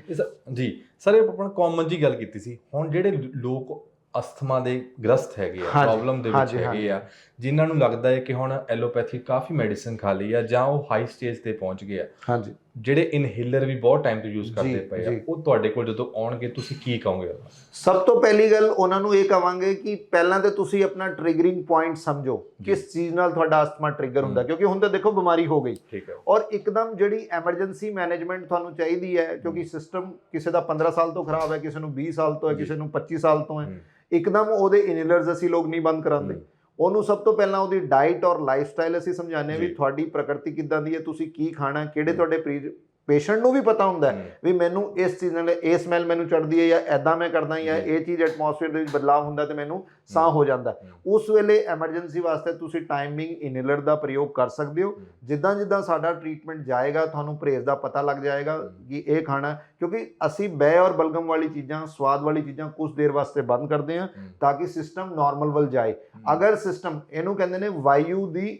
A: ਜੀ ਸਰ ਇਹ ਆਪਾਂ ਕਾਮਨ ਜੀ ਗੱਲ ਕੀਤੀ ਸੀ ਹੁਣ ਜਿਹੜੇ ਲੋਕ ਅਸਥਮਾ ਦੇ ਗ੍ਰਸਤ ਹੈਗੇ ਆ ਪ੍ਰੋਬਲਮ ਦੇ ਵਿੱਚ ਹੈਗੇ। ਆ ਜਿਨ੍ਹਾਂ ਨੂੰ ਲੱਗਦਾ ਹੈ ਕਿ ਹੁਣ ਐਲੋਪੈਥੀ ਕਾਫੀ ਮੈਡੀਸਿਨ ਖਾ ਲਈ ਆ ਜਾਂ ਉਹ ਹਾਈ ਸਟੇਜ ਤੇ ਪਹੁੰਚ ਗਏ ਆ।
B: ਹਾਂਜੀ।
A: ਜਿਹੜੇ ਇਨਹੇਲਰ ਵੀ ਬਹੁਤ ਟਾਈਮ ਤੋਂ ਯੂਜ਼ ਕਰਦੇ ਪਏ ਆ। ਉਹ ਤੁਹਾਡੇ ਕੋਲ ਜਦੋਂ ਆਉਣਗੇ ਤੁਸੀਂ ਕੀ ਕਹੋਗੇ?
B: ਸਭ ਤੋਂ ਪਹਿਲੀ ਗੱਲ ਉਹਨਾਂ ਨੂੰ ਇਹ ਕਵਾਂਗੇ ਕਿ ਪਹਿਲਾਂ ਤੇ ਤੁਸੀਂ ਆਪਣਾ ਟ੍ਰਿਗਰਿੰਗ ਪੁਆਇੰਟ ਸਮਝੋ ਕਿਸ ਚੀਜ਼ ਨਾਲ ਤੁਹਾਡਾ ਅਸਥਮਾ ਟ੍ਰਿਗਰ ਹੁੰਦਾ। ਕਿਉਂਕਿ ਹੁਣ ਤਾਂ ਦੇਖੋ ਬਿਮਾਰੀ ਹੋ ਗਈ।
A: ਠੀਕ ਹੈ।
B: ਔਰ ਇੱਕਦਮ ਜਿਹੜੀ ਐਮਰਜੈਂਸੀ ਮੈਨੇਜਮੈਂਟ ਤੁਹਾਨੂੰ ਚਾਹੀਦੀ ਹੈ ਕਿਉਂਕਿ ਸਿਸਟਮ ਕਿਸੇ ਦਾ 15 ਸਾਲ ਤੋਂ ਖਰਾਬ ਹੈ ਕਿਸੇ ਨੂੰ 20 ਸਾਲ ਤੋਂ ਹੈ। ਕਿਸੇ ਨੂੰ 25 ਸਾਲ ਤੋਂ ਹੈ। ਇੱਕਦਮ ਉਹਦੇ ਇਨਹੇਲਰਸ ਅਸੀਂ ਲੋਕ ਨਹੀਂ ਬੰਦ ਕਰਾਉਂਦੇ। ਉਹਨੂੰ ਸਭ ਤੋਂ ਪਹਿਲਾਂ ਉਹਦੀ ਡਾਈਟ ਔਰ ਲਾਈਫਸਟਾਈਲ ਅਸੀਂ ਸਮਝਾਉਂਦੇ ਹਾਂ ਵੀ। ਤੁਹਾਡੀ ਪ੍ਰਕਿਰਤੀ ਕਿੱਦਾਂ ਦੀ ਹੈ ਤੁਸੀਂ ਕੀ ਖਾਣਾ ਕਿਹੜੇ ਤੁਹਾਡੇ ਪੇਸ਼ੈਂਟ ਨੂੰ ਵੀ ਪਤਾ ਹੁੰਦਾ ਵੀ ਮੈਨੂੰ ਇਸ ਚੀਜ਼ ਨਾਲ ਇਹ ਸਮੈਲ ਮੈਨੂੰ ਚੜਦੀ ਹੈ ਜਾਂ ਐਦਾਂ ਮੈਂ ਕਰਦਾ ਜਾਂ। ਇਹ ਚੀਜ਼ ਐਟਮੋਸਫੇਅਰ ਦੇ ਵਿੱਚ ਬਦਲਾਅ ਹੁੰਦਾ ਤੇ ਮੈਨੂੰ ਸਾਹ ਹੋ ਜਾਂਦਾ। ਉਸ ਵੇਲੇ ਐਮਰਜੈਂਸੀ ਵਾਸਤੇ ਤੁਸੀਂ ਟਾਈਮਿੰਗ ਇਨਹੇਲਰ ਦਾ ਪ੍ਰਯੋਗ ਕਰ ਸਕਦੇ ਹੋ। ਜਿੱਦਾਂ ਜਿੱਦਾਂ ਸਾਡਾ ਟ੍ਰੀਟਮੈਂਟ ਜਾਏਗਾ ਤੁਹਾਨੂੰ ਪਰਹੇਜ਼ ਦਾ ਪਤਾ ਲੱਗ ਜਾਏਗਾ। ਕਿ ਇਹ ਖਾਣਾ। ਕਿਉਂਕਿ ਅਸੀਂ ਬੈ ਔਰ ਬਲਗਮ ਵਾਲੀ ਚੀਜ਼ਾਂ ਸਵਾਦ ਵਾਲੀ ਚੀਜ਼ਾਂ ਕੁਝ ਦੇਰ ਵਾਸਤੇ ਬੰਦ ਕਰਦੇ ਹਾਂ ਤਾਂ ਕਿ ਸਿਸਟਮ ਨਾਰਮਲ ਵੱਲ ਜਾਏ ਅਗਰ ਸਿਸਟਮ ਇਹਨੂੰ ਕਹਿੰਦੇ ਨੇ ਵਾਯੂ ਦੀ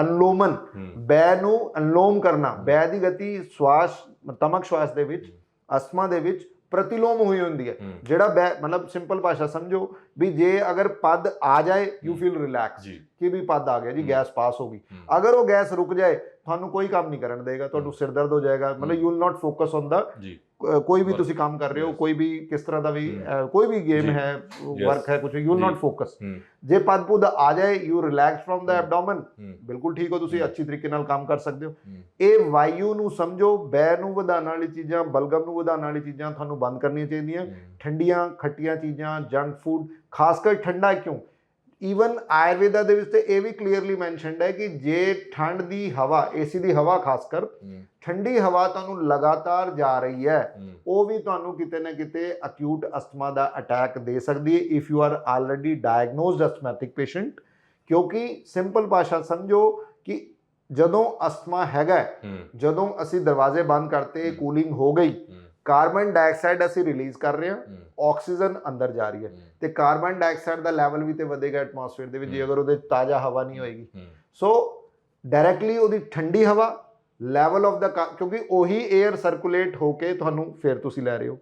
B: ਅਨਲੋਮਨ ਬੈ ਨੂੰ ਅਨਲੋਮ ਕਰਨਾ ਬੈ ਦੀ ਗਤੀ ਸਵਾਸ ਤਮਕ ਸਵਾਸ ਦੇ ਵਿੱਚ ਅਸਥਮਾ ਦੇ ਵਿੱਚ ਪ੍ਰਤੀਲੋਮ ਹੋਈ ਹੁੰਦੀ ਹੈ। ਜਿਹੜਾ ਬੈ ਮਤਲਬ ਸਿੰਪਲ ਭਾਸ਼ਾ ਸਮਝੋ ਵੀ ਜੇ ਅਗਰ ਪਦ ਆ ਜਾਏ ਯੂ ਫੀਲ ਰਿਲੈਕਸ ਕਿ ਵੀ ਪਦ ਆ ਗਿਆ ਜੀ। ਗੈਸ ਪਾਸ ਹੋ ਗਈ। ਅਗਰ ਉਹ ਗੈਸ ਰੁਕ ਜਾਏ ਤੁਹਾਨੂੰ ਕੋਈ ਕੰਮ ਨਹੀਂ ਕਰਨ ਦੇਗਾ ਤੁਹਾਨੂੰ ਸਿਰ ਦਰਦ ਹੋ ਜਾਏਗਾ ਮਤਲਬ। You will not focus on
A: the
B: ਕੋਈ ਵੀ. ਤੁਸੀਂ ਕੰਮ ਕਰ ਰਹੇ ਹੋ. ਕੋਈ ਵੀ ਕਿਸ ਤਰ੍ਹਾਂ ਦਾ ਵੀ ਕੋਈ ਵੀ ਗੇਮ। ਹੈ. ਵਰਕ ਹੈ ਕੁਝ ਯੂ ਵਿਲ। ਨਾਟ ਫੋਕਸ ਜੇ ਪਦ ਪੁਦ ਆ ਜਾਏ you relax
A: from
B: the.
A: Abdomen
B: ਬਿਲਕੁਲ ਠੀਕ ਹੋ ਤੁਸੀਂ। ਅੱਛੀ ਤਰੀਕੇ ਨਾਲ ਕੰਮ ਕਰ ਸਕਦੇ ਹੋ ਇਹ ਵਾਯੂ ਨੂੰ ਸਮਝੋ ਬੈ ਨੂੰ ਵਧਾਉਣ ਵਾਲੀ ਚੀਜ਼ਾਂ ਬਲਗਮ ਨੂੰ ਵਧਾਉਣ ਵਾਲੀ ਚੀਜ਼ਾਂ ਤੁਹਾਨੂੰ ਬੰਦ ਕਰਨੀਆਂ ਚਾਹੀਦੀਆਂ ਠੰਡੀਆਂ ਖੱਟੀਆਂ ਚੀਜ਼ਾਂ ਜੰਕ ਫੂਡ ਖਾਸ ਕਰ ਠੰਡਾ ਕਿਉਂ ਈਵਨ ਆਯੁਰਵੇਦਾ ਦੇ ਵਿੱਚ ਤੇ ਇਹ ਵੀ ਕਲੀਅਰਲੀ ਮੈਂਸ਼ਨਡ ਹੈ ਕਿ ਜੇ ਠੰਡ ਦੀ ਹਵਾ ਏਸੀ ਦੀ ਹਵਾ ਖਾਸ ਕਰ ਠੰਡੀ ਹਵਾ ਤੁਹਾਨੂੰ ਲਗਾਤਾਰ ਜਾ ਰਹੀ ਹੈ ਉਹ ਵੀ ਤੁਹਾਨੂੰ ਕਿਤੇ ਨਾ ਕਿਤੇ ਅਕਿਊਟ ਅਸਥਮਾ ਦਾ ਅਟੈਕ ਦੇ ਸਕਦੀ ਹੈ if you are already diagnosed asthmatic patient ਕਿਉਂਕਿ ਸਿੰਪਲ ਭਾਸ਼ਾ ਸਮਝੋ ਕਿ ਜਦੋਂ ਅਸਥਮਾ ਹੈਗਾ ਜਦੋਂ ਅਸੀਂ ਦਰਵਾਜ਼ੇ ਬੰਦ ਕਰਤੇ। ਕੂਲਿੰਗ ਹੋ ਗਈ ਕਾਰਬਨ ਡਾਈਆਕਸਾਈਡ ਅਸੀਂ ਰਿਲੀਜ਼ ਕਰ ਰਹੇ ਹਾਂ ਆਕਸੀਜਨ ਅੰਦਰ ਜਾ ਰਹੀ ਹੈ। ਤੇ ਕਾਰਬਨ ਡਾਈਆਕਸਾਈਡ ਦਾ ਲੈਵਲ ਵੀ ਤੇ ਵਧੇਗਾ ਐਟਮੋਸਫੇਅਰ ਦੇ ਵਿੱਚ ਜੇ। ਅਗਰ ਉਹਦੇ ਤਾਜ਼ਾ ਹਵਾ ਨਹੀਂ ਹੋਏਗੀ। ਸੋ ਡਾਇਰੈਕਟਲੀ ਉਹਦੀ ਠੰਡੀ ਹਵਾ ਲੈਵਲ ਆਫ ਦਾ ਕਿਉਂਕਿ ਉਹੀ 에ਅਰ ਸਰਕੂਲੇਟ ਹੋ ਕੇ ਤੁਹਾਨੂੰ ਫਿਰ ਤੁਸੀਂ ਲੈ ਰਹੇ ਹੋ।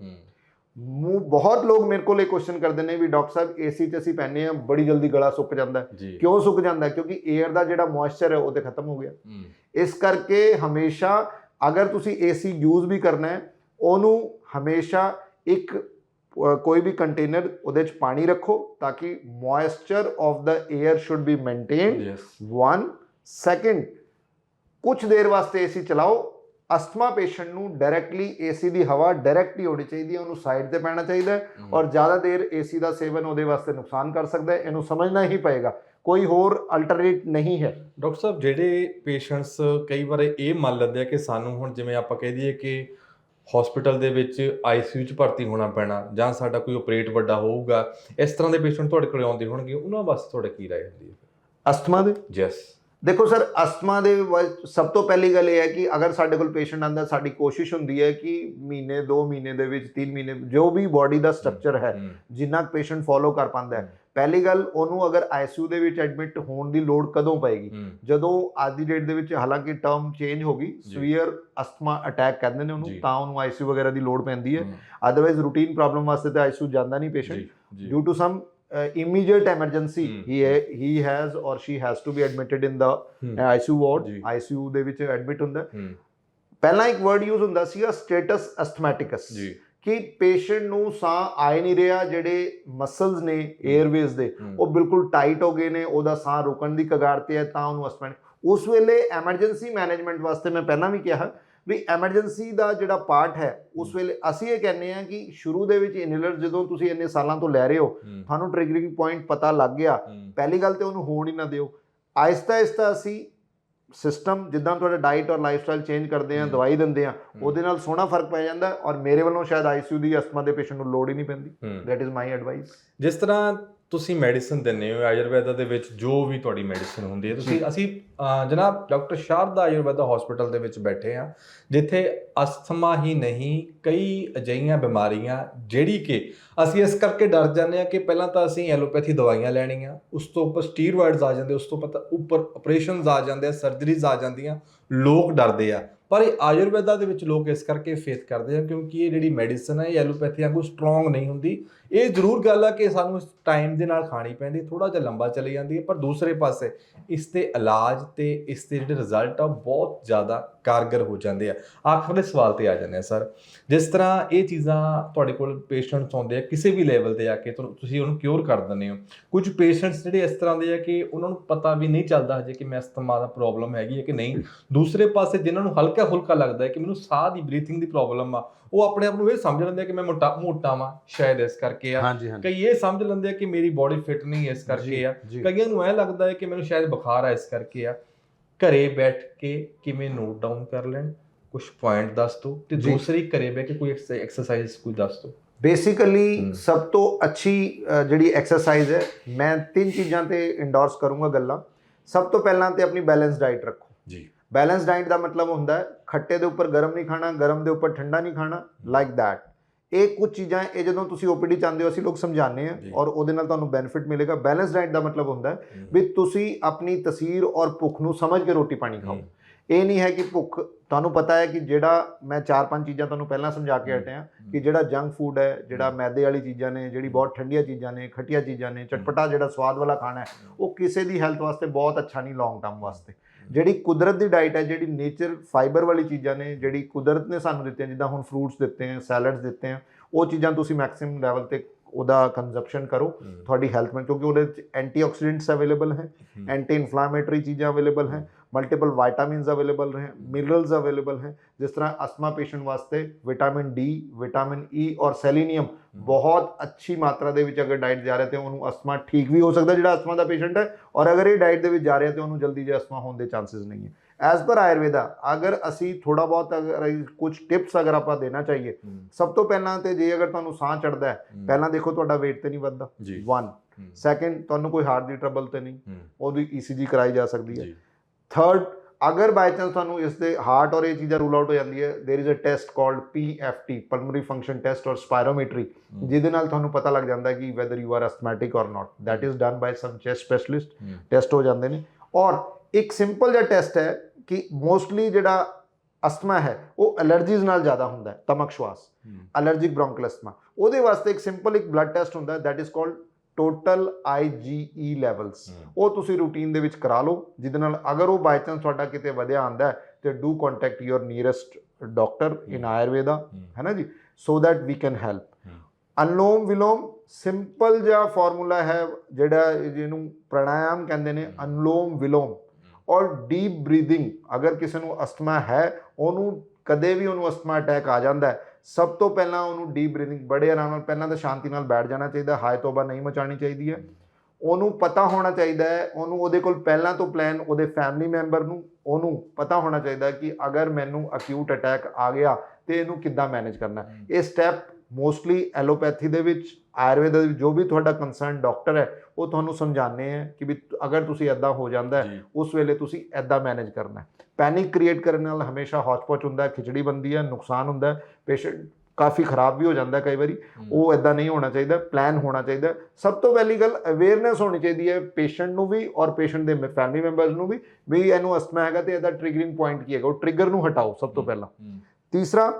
B: ਮੂੰਹ ਬਹੁਤ ਲੋਕ ਮੇਰੇ ਕੋਲ ਇਹ ਕੁਐਸਚਨ ਕਰਦੇ ਨੇ ਵੀ ਡਾਕਟਰ ਸਾਹਿਬ ਏਸੀ 'ਚ ਅਸੀਂ ਪੈਨੇ ਆ ਬੜੀ ਜਲਦੀ ਗਲਾ ਸੁੱਕ ਜਾਂਦਾ ਕਿਉਂ ਸੁੱਕ ਜਾਂਦਾ? ਕਿਉਂਕਿ 에ਅਰ ਦਾ ਜਿਹੜਾ ਮੋਇਸਚਰ ਹੈ ਉਹ ਤੇ ਖਤਮ ਹੋ ਗਿਆ। ਇਸ ਕਰਕੇ ਹਮੇਸ਼ਾ ਅਗਰ ਤੁਸੀਂ ਏਸੀ ਯੂਜ਼ ਵੀ ਕਰਨਾ ਹੈ ਉਹਨੂੰ ਹਮੇਸ਼ਾ ਇੱਕ ਕੋਈ ਵੀ ਕੰਟੇਨਰ ਉਹਦੇ 'ਚ ਪਾਣੀ ਰੱਖੋ ਤਾਂ ਕਿ moisture of the air should be maintained.
A: Yes
B: one second ਕੁਝ ਦੇਰ ਵਾਸਤੇ ਏਸੀ ਚਲਾਓ। ਅਸਥਮਾ ਪੇਸ਼ੈਂਟ ਨੂੰ ਡਾਇਰੈਕਟਲੀ ਏਸੀ ਦੀ ਹਵਾ ਡਾਇਰੈਕਟ ਹੀ ਹੋਣੀ ਚਾਹੀਦੀ ਹੈ ਉਹਨੂੰ ਸਾਈਡ ਤੇ ਪੈਣਾ ਚਾਹੀਦਾ ਹੈ ਔਰ ਜ਼ਿਆਦਾ ਦੇਰ ਏਸੀ ਦਾ ਸੇਵਨ ਉਹਦੇ ਵਾਸਤੇ ਨੁਕਸਾਨ ਕਰ ਸਕਦਾ ਹੈ ਇਹਨੂੰ ਸਮਝਣਾ ਹੀ ਪਏਗਾ। ਕੋਈ ਹੋਰ ਅਲਟਰਨੇਟ ਨਹੀਂ ਹੈ।
A: ਡਾਕਟਰ ਸਾਹਿਬ ਜਿਹੜੇ ਪੇਸ਼ੈਂਟਸ ਕਈ ਵਾਰ ਇਹ ਮੰਨ ਲੈਂਦੇ ਆ ਕਿ ਸਾਨੂੰ ਹੁਣ ਜਿਵੇਂ ਆਪਾਂ ਕਹਿ ਦਈਏ ਕਿ ਹਸਪੀਟਲ ਦੇ ਵਿੱਚ ਆਈਸੀਯੂ 'ਚ ਭਰਤੀ ਹੋਣਾ ਪੈਣਾ ਜਾਂ ਸਾਡਾ ਕੋਈ ਆਪਰੇਟ ਵੱਡਾ ਹੋਊਗਾ ਇਸ ਤਰ੍ਹਾਂ ਦੇ ਪੇਸ਼ੈਂਟ ਤੁਹਾਡੇ ਕੋਲ ਆਉਂਦੇ ਹੋਣਗੇ ਉਹਨਾਂ ਵਾਸਤੇ ਤੁਹਾਡਾ ਕੀ ਰਾਏ ਹੁੰਦੀ ਹੈ?
B: ਅਸਥਮਾ ਦੇ?
A: ਯੈਸ
B: ਦੇਖੋ ਸਰ ਅਸਥਮਾ ਦੇ ਸਭ ਤੋਂ ਪਹਿਲੀ ਗੱਲ ਇਹ ਹੈ ਕਿ ਅਗਰ ਸਾਡੇ ਕੋਲ ਪੇਸ਼ੈਂਟ ਆਂਦਾ ਸਾਡੀ ਕੋਸ਼ਿਸ਼ ਹੁੰਦੀ ਹੈ ਕਿ ਮਹੀਨੇ 2 ਮਹੀਨੇ ਦੇ ਵਿੱਚ 3 ਮਹੀਨੇ ਜੋ ਵੀ ਬਾਡੀ ਦਾ ਸਟਰਕਚਰ ਹੈ ਜਿੰਨਾ ਪੇਸ਼ੈਂਟ ਫੋਲੋ ਕਰ ਪਾਉਂਦਾ ਹੈ ਪਹਿਲੀ ਗੱਲ ਉਹਨੂੰ ਅਗਰ ਆਈਸੀਯੂ ਦੇ ਵਿੱਚ ਐਡਮਿਟ ਹੋਣ ਦੀ ਲੋੜ ਕਦੋਂ ਪਏਗੀ? ਜਦੋਂ ਅੱਜ ਦੀ ਡੇਟ ਦੇ ਵਿੱਚ ਹਾਲਾਂਕਿ ਟਰਮ ਚੇਂਜ ਹੋ ਗਈ। ਸਵੀਅਰ ਅਸਥਮਾ ਅਟੈਕ ਕਹਿੰਦੇ ਨੇ। ਉਹਨੂੰ ਤਾਂ ਉਹਨੂੰ ਆਈਸੀਯੂ ਵਗੈਰਾ ਦੀ ਲੋੜ ਪੈਂਦੀ ਹੈ। ਅਦਰਵਾਈਜ਼ ਰੂਟੀਨ ਪ੍ਰੋਬਲਮ ਵਾਸਤੇ ਤਾਂ ਆਈਸੀਯੂ ਜਾਂਦਾ ਨਹੀਂ patient to some uh, immediate emergency he he has or she has to be admitted in the ICU ward। ICU ਦੇ ਵਿੱਚ ਐਡਮਿਟ ਹੁੰਦਾ। ਪਹਿਲਾਂ ਇੱਕ ਵਰਡ ਯੂਜ਼ ਹੁੰਦਾ ਸੀਗਾ ਸਟੇਟਸ ਅਸਥਮੈਟਿਕਸ
A: ਜੀ।
B: ਕਿ ਪੇਸ਼ੈਂਟ ਨੂੰ ਸਾਹ ਆਏ ਨਹੀਂ ਰਿਹਾ ਜਿਹੜੇ ਮਸਲਸ ਨੇ 에ਅਰਵੇਜ਼ ਦੇ ਉਹ ਬਿਲਕੁਲ ਟਾਈਟ ਹੋ ਗਏ ਨੇ ਉਹਦਾ ਸਾਹ ਰੁਕਣ ਦੀ ਕਗਾਰ ਤੇ ਹੈ ਤਾਂ ਉਹਨੂੰ ਅਸਥਮੈਟਿਕ ਉਸ ਵੇਲੇ ਐਮਰਜੈਂਸੀ ਮੈਨੇਜਮੈਂਟ ਵਾਸਤੇ ਮੈਂ ਪਹਿਲਾਂ ਵੀ ਕਿਹਾ ਵੀ ਐਮਰਜੈਂਸੀ ਦਾ ਜਿਹੜਾ ਪਾਰਟ ਹੈ ਉਸ ਵੇਲੇ ਅਸੀਂ ਇਹ ਕਹਿੰਦੇ ਆ ਕਿ ਸ਼ੁਰੂ ਦੇ ਵਿੱਚ ਇਨਹੇਲਰ ਜਦੋਂ ਤੁਸੀਂ ਇੰਨੇ ਸਾਲਾਂ ਤੋਂ ਲੈ ਰਹੇ ਹੋ ਤੁਹਾਨੂੰ ਟ੍ਰਿਗਰਿੰਗ ਪੁਆਇੰਟ ਪਤਾ ਲੱਗ ਗਿਆ। ਪਹਿਲੀ ਗੱਲ ਤੇ ਉਹਨੂੰ ਹੋਣ ਹੀ ਨਾ ਦਿਓ। ਆਹਿਸਤਾ ਆਹਿਸਤਾ ਅਸੀਂ ਸਿਸਟਮ ਜਿੱਦਾਂ ਤੁਹਾਡਾ ਡਾਈਟ ਔਰ ਲਾਈਫਸਟਾਈਲ ਚੇਂਜ ਕਰਦੇ ਆ। ਦਵਾਈ ਦਿੰਦੇ ਆ। ਉਹਦੇ ਨਾਲ ਸੋਹਣਾ ਫ਼ਰਕ ਪੈ ਜਾਂਦਾ ਔਰ ਮੇਰੇ ਵੱਲੋਂ ਸ਼ਾਇਦ ਆਈਸੀਯੂ ਦੀ ਅਸਥਮਾ ਦੇ ਪੇਸ਼ੈਂਟ ਨੂੰ ਲੋੜ ਹੀ ਨਹੀਂ ਪੈਂਦੀ। ਦੈਟ ਇਜ਼ ਮਾਈ ਐਡਵਾਈਸ
A: ਜਿਸ ਤਰ੍ਹਾਂ ਤੁਸੀਂ ਮੈਡੀਸਿਨ ਦਿੰਦੇ ਹੋ ਆਯੁਰਵੈਦਾ ਦੇ ਵਿੱਚ ਜੋ ਵੀ ਤੁਹਾਡੀ ਮੈਡੀਸਿਨ ਹੁੰਦੀ ਹੈ ਤੁਸੀਂ ਅਸੀਂ ਜਨਾਬ ਡਾਕਟਰ ਸ਼ਾਰਦਾ ਆਯੁਰਵੈਦਾ ਹਸਪੀਟਲ ਦੇ ਵਿੱਚ ਬੈਠੇ ਆ ਜਿੱਥੇ ਅਸਥਮਾ ਹੀ ਨਹੀਂ ਕਈ ਅਜਿਹੀਆਂ ਬਿਮਾਰੀਆਂ ਜਿਹੜੀ ਕਿ ਅਸੀਂ ਇਸ ਕਰਕੇ ਡਰ ਜਾਂਦੇ ਆ ਕਿ ਪਹਿਲਾਂ ਤਾਂ ਅਸੀਂ ਐਲੋਪੈਥੀ ਦਵਾਈਆਂ ਲੈਣੀਆਂ ਉਸ ਤੋਂ ਉੱਪਰ ਸਟੀਰੋਇਡਸ ਆ ਜਾਂਦੇ ਉਸ ਤੋਂ ਪਤਾ ਉੱਪਰ ਆਪਰੇਸ਼ਨਸ ਆ ਜਾਂਦੇ ਆ ਸਰਜਰੀਜ਼ ਆ ਜਾਂਦੀਆਂ ਲੋਕ ਡਰਦੇ ਆ। ਪਰ ਇਹ ਆਯੁਰਵੇਦਾ ਦੇ ਵਿੱਚ ਲੋਕ ਇਸ ਕਰਕੇ ਫੇਥ ਕਰਦੇ ਆ ਕਿਉਂਕਿ ਇਹ ਜਿਹੜੀ ਮੈਡੀਸਨ ਹੈ ਇਹ ਐਲੋਪੈਥੀ ਵਾਂਗੂ ਸਟਰੋਂਗ ਨਹੀਂ ਹੁੰਦੀ। ਇਹ ਜ਼ਰੂਰ ਗੱਲ ਆ ਕਿ ਸਾਨੂੰ ਇਸ ਟਾਈਮ ਦੇ ਨਾਲ ਖਾਣੀ ਪੈਂਦੀ ਥੋੜਾ ਜਿਹਾ ਲੰਬਾ ਚਲੀ ਜਾਂਦੀ ਹੈ, ਪਰ ਦੂਸਰੇ ਪਾਸੇ ਇਸ ਤੇ ਇਲਾਜ ਤੇ ਇਸ ਦੇ ਜਿਹੜੇ ਰਿਜ਼ਲਟ ਆ ਬਹੁਤ ਜ਼ਿਆਦਾ ਕਾਰਗਰ ਹੋ ਜਾਂਦੇ ਆ। ਆਖਰਲੇ ਸਵਾਲ ਤੇ ਆ ਜਾਂਦੇ ਆ, ਸਰ। ਜਿਸ ਤਰ੍ਹਾਂ ਇਹ ਚੀਜ਼ਾਂ ਤੁਹਾਡੇ ਕੋਲ ਪੇਸ਼ੈਂਟਸ ਆਉਂਦੇ ਆ, ਕਿਸੇ ਵੀ ਲੈਵਲ ਤੇ ਆ ਕੇ ਤੁਸੀਂ ਉਹਨੂੰ ਕਿਉਰ ਕਰ ਦਿੰਦੇ ਹੋ। ਕੁਝ ਪੇਸ਼ੈਂਟਸ ਜਿਹੜੇ ਇਸ ਤਰ੍ਹਾਂ ਦੇ ਆ ਕਿ ਉਹਨਾਂ ਨੂੰ ਪਤਾ ਵੀ ਨਹੀਂ ਚੱਲਦਾ ਹਜੇ ਕਿ ਮੈਂ ਅਸਥਮਾ ਦਾ ਪ੍ਰੋਬਲਮ ਹੈਗੀ ਹੈ ਕਿ ਨਹੀਂ। ਦੂਸਰੇ ਪਾਸੇ ਜਿਨ੍ਹਾਂ ਨੂੰ ਹਲਕਾ ਫੁਲਕਾ ਲੱਗਦਾ ਹੈ ਕਿ ਮੈਨੂੰ ਸਾਹ ਦੀ ਬਰੀਥਿੰਗ ਦੀ ਪ੍ਰੋਬਲਮ ਆ। ਉਹ ਆਪਣੇ ਆਪ ਨੂੰ ਇਹ ਸਮਝ ਲੈਂਦੇ ਆ ਕਿ ਮੈਂ ਮੋਟਾ ਮੋਟਾ ਵਾਂ ਸ਼ਾਇਦ ਇਸ ਕਰਕੇ ਆ। ਕਈ ਇਹ ਸਮਝ ਲੈਂਦੇ ਆ ਕਿ ਮੇਰੀ ਬਾਡੀ ਫਿਟ ਨਹੀਂ ਇਸ ਕਰਕੇ ਆ। ਕਈਆਂ ਨੂੰ ਐ ਲੱਗਦਾ ਹੈ ਕਿ ਮੈਨੂੰ ਸ਼ਾਇਦ ਬੁਖਾਰ ਆ ਇਸ ਕਰਕੇ ਆ। ਘਰੇ ਬੈਠ ਕੇ ਕਿਵੇਂ ਨੋਟ ਡਾਊਨ ਕਰ ਲੈਣ ਕੁਝ ਪੁਆਇੰਟ ਦੱਸ ਦਿਓ ਤੇ। ਦੂਸਰੀ ਘਰੇ ਬਹਿ ਕੇ ਕੋਈ ਐਕਸਰਸਾਈਜ਼ ਕੋਈ ਦੱਸ ਦਿਓ
B: ਬੇਸਿਕਲੀ। ਸਭ ਤੋਂ ਅੱਛੀ ਜਿਹੜੀ ਐਕਸਰਸਾਈਜ਼ ਹੈ ਮੈਂ ਤਿੰਨ ਚੀਜ਼ਾਂ ਤੇ ਇੰਡੋਰਸ ਕਰੂੰਗਾ ਗੱਲਾਂ। ਸਭ ਤੋਂ ਪਹਿਲਾਂ ਤੇ ਆਪਣੀ ਬੈਲੈਂਸ ਡਾਈਟ ਰੱਖੋ।
A: ਜੀ।
B: ਬੈਲੈਂਸ ਡਾਈਟ ਦਾ ਮਤਲਬ ਹੁੰਦਾ ਹੈ ਖੱਟੇ ਦੇ ਉੱਪਰ ਗਰਮ ਨਹੀਂ ਖਾਣਾ ਗਰਮ ਦੇ ਉੱਪਰ ਠੰਡਾ ਨਹੀਂ ਖਾਣਾ ਲਾਈਕ ਥੈਟ ਇਹ ਕੁਝ ਚੀਜ਼ਾਂ ਇਹ ਜਦੋਂ ਤੁਸੀਂ ਓਪੀਡੀ ਚਾਹੁੰਦੇ ਹੋ ਅਸੀਂ ਲੋਕ ਸਮਝਾਉਂਦੇ ਆ। ਔਰ ਉਹਦੇ ਨਾਲ ਤੁਹਾਨੂੰ ਬੈਨੀਫਿਟ ਮਿਲੇਗਾ। ਬੈਲੈਂਸ ਡਾਈਟ ਦਾ ਮਤਲਬ ਹੁੰਦਾ ਹੈ ਵੀ ਤੁਸੀਂ ਆਪਣੀ ਤਸਵੀਰ ਔਰ ਭੁੱਖ ਨੂੰ ਸਮਝ ਕੇ ਰੋਟੀ ਪਾਣੀ ਖਾਓ। ਇਹ ਨਹੀਂ ਹੈ ਕਿ ਭੁੱਖ ਤੁਹਾਨੂੰ ਪਤਾ ਹੈ ਕਿ ਜਿਹੜਾ ਮੈਂ ਚਾਰ ਪੰਜ ਚੀਜ਼ਾਂ ਤੁਹਾਨੂੰ ਪਹਿਲਾਂ ਸਮਝਾ ਕੇ। ਹਟਿਆ ਕਿ ਜਿਹੜਾ ਜੰਕ ਫੂਡ ਹੈ ਜਿਹੜਾ ਮੈਦੇ ਵਾਲੀ ਚੀਜ਼ਾਂ ਨੇ ਜਿਹੜੀ ਬਹੁਤ ਠੰਡੀਆਂ ਚੀਜ਼ਾਂ ਨੇ ਖੱਟੀਆਂ ਚੀਜ਼ਾਂ ਨੇ ਚਟਪਟਾ ਜਿਹੜਾ ਸਵਾਦ ਵਾਲਾ ਖਾਣਾ ਹੈ ਉਹ ਕਿਸੇ ਦੀ ਹੈਲਥ ਵਾਸਤੇ ਬਹੁਤ ਅੱਛਾ ਨਹੀਂ ਲੌਂਗ ਟਰਮ ਵਾਸਤੇ। ਜਿਹੜੀ ਕੁਦਰਤ ਦੀ ਡਾਈਟ ਹੈ ਜਿਹੜੀ ਨੇਚਰ ਫਾਈਬਰ ਵਾਲੀ ਚੀਜ਼ਾਂ ਨੇ ਜਿਹੜੀ ਕੁਦਰਤ ਨੇ ਸਾਨੂੰ ਦਿੱਤੀਆਂ ਜਿੱਦਾਂ ਹੁਣ ਫਰੂਟਸ ਦਿੱਤੇ ਆ ਸੈਲਡਸ ਦਿੱਤੇ ਆ ਉਹ ਚੀਜ਼ਾਂ ਤੁਸੀਂ ਮੈਕਸਿਮਮ ਲੈਵਲ ਤੇ ਉਹਦਾ ਕੰਜ਼ੰਪਸ਼ਨ ਕਰੋ ਤੁਹਾਡੀ ਹੈਲਥ ਵਿੱਚ ਕਿਉਂਕਿ ਉਹਦੇ ਵਿੱਚ ਐਂਟੀਆਕਸੀਡੈਂਟਸ ਅਵੇਲੇਬਲ ਹੈ ਐਂਟੀ ਇਨਫਲਾਮੇਟਰੀ ਚੀਜ਼ਾਂ ਅਵੇਲੇਬਲ ਹੈ ਮਲਟੀਪਲ ਵਿਟਾਮਿਨਸ ਅਵੇਲੇਬਲ ਹੈ ਮਿਨਰਲਸ ਅਵੇਲੇਬਲ ਹੈ ਜਿਸ ਤਰ੍ਹਾਂ ਅਸਥਮਾ ਪੇਸ਼ੈਂਟ ਵਾਸਤੇ ਵਿਟਾਮਿਨ ਡੀ ਵਿਟਾਮਿਨ ਈ ਔਰ ਸੈਲੀਨੀਅਮ ਬਹੁਤ ਅੱਛੀ ਮਾਤਰਾ ਦੇ ਵਿੱਚ ਅਗਰ ਡਾਈਟ ਜਾ ਰਿਹਾ ਤੇ ਉਹਨੂੰ ਅਸਥਮਾ ਠੀਕ ਵੀ ਹੋ ਸਕਦਾ ਜਿਹੜਾ ਅਸਥਮਾ ਦਾ ਪੇਸ਼ੈਂਟ ਹੈ ਔਰ ਅਗਰ ਇਹ ਡਾਈਟ ਦੇ ਵਿੱਚ ਜਾ ਰਿਹਾ ਤੇ ਉਹਨੂੰ ਜਲਦੀ ਜੇ ਅਸਥਮਾ ਹੋਣ ਦੇ ਚਾਂਸਸ ਨਹੀਂ ਹੈ ਐਜ਼ ਪਰ ਆਯੁਰਵੇਦਾ ਅਗਰ ਅਸੀਂ ਥੋੜਾ ਬਹੁਤ ਅਗਰ ਕੁਝ ਟਿਪਸ ਅਗਰ ਆਪਾਂ ਦੇਣਾ ਚਾਹੀਏ ਸਭ ਤੋਂ ਪਹਿਲਾਂ ਤੇ ਜੇ ਅਗਰ ਤੁਹਾਨੂੰ ਸਾਹ ਚੜਦਾ ਹੈ ਪਹਿਲਾਂ ਦੇਖੋ ਤੁਹਾਡਾ weight ਤੇ ਨਹੀਂ ਵੱਧਦਾ 1 ਸੈਕੰਡ ਤੁਹਾਨੂੰ ਕੋਈ ਹਾਰਟ ਦੀ ਟਰਬਲ ਤੇ ਨਹੀਂ ਉਹਦੀ ECG ਕਰਾਈ ਜਾ ਸਕਦੀ ਹੈ ਥਰਡ ਅਗਰ ਬਾਈ ਚਾਂਸ ਤੁਹਾਨੂੰ ਇਸ ਦੇ ਹਾਰਟ ਔਰ ਇਹ ਚੀਜ਼ਾਂ ਰੂਲ ਆਊਟ ਹੋ ਜਾਂਦੀ ਹੈ there is a test called PFT pulmonary function test or spirometry ਜਿਹਦੇ ਨਾਲ ਤੁਹਾਨੂੰ ਪਤਾ ਲੱਗ ਜਾਂਦਾ ਹੈ ਕਿ weather you are asthmatic or not that is done by some chest specialist test ਹੋ ਜਾਂਦੇ ਨੇ ਔਰ ਇੱਕ ਸਿੰਪਲ ਜਿਹਾ ਟੈਸਟ ਹੈ ਕਿ ਮੋਸਟਲੀ ਜਿਹੜਾ ਅਸਥਮਾ ਹੈ ਉਹ ਐਲਰਜੀਜ਼ ਨਾਲ ਜ਼ਿਆਦਾ ਹੁੰਦਾ ਹੈ ਤਮਕ ਸ਼ਵਾਸ ਅਲਰਜਿਕ ਬ੍ਰੌਂਕਲ ਅਸਥਮਾ ਉਹਦੇ ਵਾਸਤੇ ਇੱਕ ਸਿੰਪਲ ਇੱਕ ਬਲੱਡ ਟੈਸਟ ਹੁੰਦਾ ਹੈ that is called total IgE levels ਉਹ ਤੁਸੀਂ ਰੂਟੀਨ ਦੇ ਵਿੱਚ ਕਰਾ ਲਓ ਜਿਹਦੇ ਨਾਲ ਅਗਰ ਉਹ ਬਾਈ ਚਾਂਸ ਤੁਹਾਡਾ ਕਿਤੇ ਵਧਿਆ ਆਂਦਾ ਤੇ do contact your nearest doctor in Ayurveda ਹੈ। ਨਾ ਜੀ? So that we can help Anulom Vilom simple ਜਿਹਾ ਫਾਰਮੂਲਾ ਹੈ ਜਿਹੜਾ ਜਿਹਨੂੰ ਪ੍ਰਾਣਾਯਾਮ ਕਹਿੰਦੇ ਨੇ ਅਨਲੋਮ ਵਿਲੋਮ। ਔਰ ਡੀਪ ਬਰੀਥਿੰਗ ਅਗਰ ਕਿਸੇ ਨੂੰ ਅਸਥਮਾ ਹੈ ਉਹਨੂੰ ਕਦੇ ਵੀ ਉਹਨੂੰ ਅਸਥਮਾ ਅਟੈਕ ਆ ਜਾਂਦਾ ਹੈ ਸਭ ਤੋਂ ਪਹਿਲਾਂ ਉਹਨੂੰ ਡੀਪ ਬਰੀਥਿੰਗ ਬੜੇ ਆਰਾਮ ਨਾਲ, ਪਹਿਲਾਂ ਤਾਂ ਸ਼ਾਂਤੀ ਨਾਲ ਬੈਠ ਜਾਣਾ ਚਾਹੀਦਾ ਹਾਈ ਤੋਬਾ ਨਹੀਂ ਮਚਾਣੀ ਚਾਹੀਦੀ ਹੈ। ਉਹਨੂੰ ਪਤਾ ਹੋਣਾ ਚਾਹੀਦਾ ਹੈ, ਉਹਨੂੰ ਉਹਦੇ ਕੋਲ ਪਹਿਲਾਂ ਤੋਂ ਪਲਾਨ ਉਹਦੇ ਫੈਮਿਲੀ ਮੈਂਬਰ ਨੂੰ, ਉਹਨੂੰ ਪਤਾ ਹੋਣਾ ਚਾਹੀਦਾ ਕਿ ਅਗਰ ਮੈਨੂੰ ਅਕਿਊਟ ਅਟੈਕ ਆ ਗਿਆ ਤੇ ਇਹਨੂੰ ਕਿੱਦਾਂ ਮੈਨੇਜ ਕਰਨਾ ਇਹ ਸਟੈਪ ਮੋਸਟਲੀ ਐਲੋਪੈਥੀ ਦੇ ਵਿੱਚ ਆਯੁਰਵੇਦ ਦੇ ਜੋ ਵੀ ਤੁਹਾਡਾ ਕੰਸਰਨ ਡਾਕਟਰ ਹੈ ਉਹ ਤੁਹਾਨੂੰ ਸਮਝਾਉਂਦੇ ਹੈ ਕਿ ਵੀ ਅਗਰ ਤੁਸੀਂ ਐਦਾਂ ਹੋ ਜਾਂਦਾ ਹੈ ਉਸ ਵੇਲੇ ਤੁਸੀਂ ਐਦਾਂ ਮੈਨੇਜ ਕਰਨਾ ਹੈ। ਪੈਨਿਕ ਕ੍ਰੀਏਟ ਕਰਨ ਨਾਲ ਹਮੇਸ਼ਾ ਹੌਚ-ਪੌਚ ਹੁੰਦਾ ਖਿਚੜੀ ਬੰਦੀ ਹੈ ਨੁਕਸਾਨ ਹੁੰਦਾ ਪੇਸ਼ੈਂਟ ਕਾਫੀ ਖਰਾਬ ਵੀ ਹੋ ਜਾਂਦਾ ਕਈ ਵਾਰੀ। ਉਹ ਐਦਾਂ ਨਹੀਂ ਹੋਣਾ ਚਾਹੀਦਾ ਪਲਾਨ ਹੋਣਾ ਚਾਹੀਦਾ ਸਭ ਤੋਂ ਪਹਿਲੀ ਗੱਲ ਅਵੇਅਰਨੈਸ ਹੋਣੀ ਚਾਹੀਦੀ ਹੈ ਪੇਸ਼ੈਂਟ ਨੂੰ ਵੀ ਔਰ ਪੇਸ਼ੈਂਟ ਦੇ ਫੈਮਿਲੀ ਮੈਂਬਰਸ ਨੂੰ ਵੀ ਵੀ ਇਹਨੂੰ ਅਸਥਮਾ ਹੈਗਾ ਤੇ ਇਹਦਾ ਟ੍ਰਿਗਰਿੰਗ ਪੁਆਇੰਟ ਕੀ ਹੈਗਾ ਉਹ ਟ੍ਰਿਗਰ ਨੂੰ ਹਟਾਓ ਸਭ ਤੋਂ ਪਹਿਲਾਂ। ਤੀਸਰਾ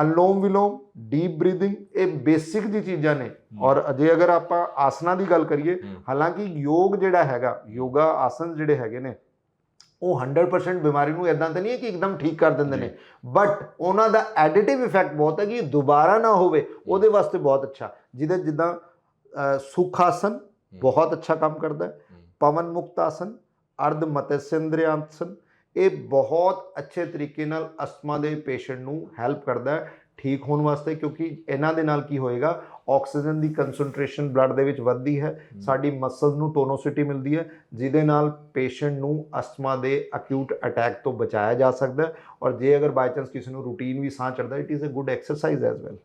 B: ਅਨਲੋਮ ਵਿਲੋਮ ਡੀਪ ਬਰੀਥਿੰਗ ਇਹ ਬੇਸਿਕ ਜੀ ਚੀਜ਼ਾਂ ਨੇ। ਔਰ ਅਜੇ ਅਗਰ ਆਪਾਂ ਆਸਨਾ ਦੀ ਗੱਲ ਕਰੀਏ ਹਾਲਾਂਕਿ ਯੋਗ ਜਿਹੜਾ ਹੈਗਾ ਯੋਗਾ ਆਸਨ ਜਿਹੜੇ ਹੈਗੇ ਨੇ ਉਹ 100% ਬਿਮਾਰੀ ਨੂੰ ਇਦਾਂ ਤਾਂ ਨਹੀਂ ਹੈ ਕਿ ਇੱਕਦਮ ਠੀਕ ਕਰ ਦਿੰਦੇ ਨੇ। ਬਟ ਉਹਨਾਂ ਦਾ ਐਡੀਟਿਵ ਇਫੈਕਟ ਬਹੁਤ ਹੈ ਕਿ ਦੁਬਾਰਾ ਨਾ ਹੋਵੇ ਉਹਦੇ ਵਾਸਤੇ ਬਹੁਤ ਅੱਛਾ। ਜਿਹਦੇ ਜਿੱਦਾਂ ਸੁਖ ਆਸਨ ਬਹੁਤ ਅੱਛਾ ਕੰਮ ਕਰਦਾ ਹੈ। ਪਵਨ ਮੁਕਤ ਆਸਨ ਅਰਧ ਮਤਸਯੰਦਰ ਆਸਨ ਇਹ ਬਹੁਤ ਅੱਛੇ ਤਰੀਕੇ ਨਾਲ ਅਸਥਮਾ ਦੇ ਪੇਸ਼ੈਂਟ ਨੂੰ ਹੈਲਪ ਕਰਦਾ ਹੈ। ਠੀਕ ਹੋਣ ਵਾਸਤੇ ਕਿਉਂਕਿ ਇਹਨਾਂ ਦੇ ਨਾਲ ਕੀ ਹੋਏਗਾ ਆਕਸੀਜਨ ਦੀ ਕਨਸੈਂਟ੍ਰੇਸ਼ਨ ਬਲੱਡ ਦੇ ਵਿੱਚ ਵੱਧਦੀ ਹੈ ਸਾਡੀ ਮਸਲਸ ਨੂੰ ਟੋਨੋਸਿਟੀ ਮਿਲਦੀ ਹੈ ਜਿਹਦੇ ਨਾਲ ਪੇਸ਼ੈਂਟ ਨੂੰ ਅਸਥਮਾ ਦੇ ਅਕਿਊਟ ਅਟੈਕ ਤੋਂ ਬਚਾਇਆ ਜਾ ਸਕਦਾ ਹੈ ਔਰ ਜੇ ਅਗਰ ਬਾਈ ਚਾਂਸ ਕਿਸੇ ਨੂੰ ਰੂਟੀਨ ਵੀ ਸਾਹ ਚੜਦਾ it is a good exercise as well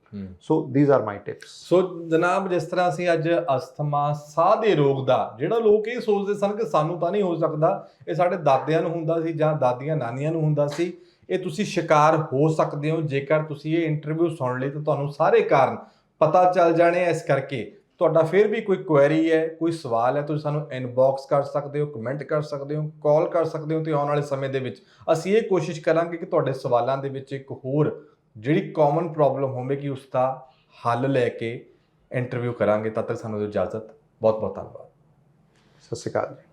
B: so these are my tips
A: so ਜਨਾਬ ਜਿਸ ਤਰ੍ਹਾਂ ਅਸੀਂ ਅੱਜ ਅਸਥਮਾ ਸਾਹ ਦੇ ਰੋਗ ਦਾ ਜਿਹੜਾ ਲੋਕ ਇਹ ਸੋਚਦੇ ਸਨ ਕਿ ਸਾਨੂੰ ਤਾਂ ਨਹੀਂ ਹੋ ਸਕਦਾ ਇਹ ਸਾਡੇ ਦਾਦਿਆਂ ਨੂੰ ਹੁੰਦਾ ਸੀ ਜਾਂ ਦਾਦੀਆਂ ਨਾਨੀਆਂ ਨੂੰ ਹੁੰਦਾ ਸੀ ਇਹ ਤੁਸੀਂ ਸ਼ਿਕਾਰ ਹੋ ਸਕਦੇ ਹੋ, ਜੇਕਰ ਤੁਸੀਂ ਇਹ ਇੰਟਰਵਿਊ ਸੁਣ ਲਈ ਤਾਂ ਤੁਹਾਨੂੰ ਸਾਰੇ ਕਾਰਨ ਪਤਾ ਚੱਲ ਜਾਣੇ ਆ ਇਸ ਕਰਕੇ। ਤੁਹਾਡਾ ਫਿਰ ਵੀ ਕੋਈ ਕੁਐਰੀ ਹੈ, ਕੋਈ ਸਵਾਲ ਹੈ, ਤੁਸੀਂ ਸਾਨੂੰ ਇਨਬਾਕਸ ਕਰ ਸਕਦੇ ਹੋ ਕਮੈਂਟ ਕਰ ਸਕਦੇ ਹੋ ਕਾਲ ਕਰ ਸਕਦੇ ਹੋ ਤੇ ਆਉਣ ਵਾਲੇ ਸਮੇਂ ਦੇ ਵਿੱਚ ਅਸੀਂ ਇਹ ਕੋਸ਼ਿਸ਼ ਕਰਾਂਗੇ ਕਿ ਤੁਹਾਡੇ ਸਵਾਲਾਂ ਦੇ ਵਿੱਚ ਇੱਕ ਹੋਰ ਜਿਹੜੀ ਕਾਮਨ ਪ੍ਰੋਬਲਮ ਹੋਵੇਗੀ, ਉਸ ਦਾ ਹੱਲ ਲੈ ਕੇ ਇੰਟਰਵਿਊ ਕਰਾਂਗੇ। ਤਦ ਤੱਕ ਸਾਨੂੰ ਇਜਾਜ਼ਤ। ਬਹੁਤ ਬਹੁਤ ਧੰਨਵਾਦ।
B: ਸਤਿ ਸ਼੍ਰੀ ਅਕਾਲ ਜੀ।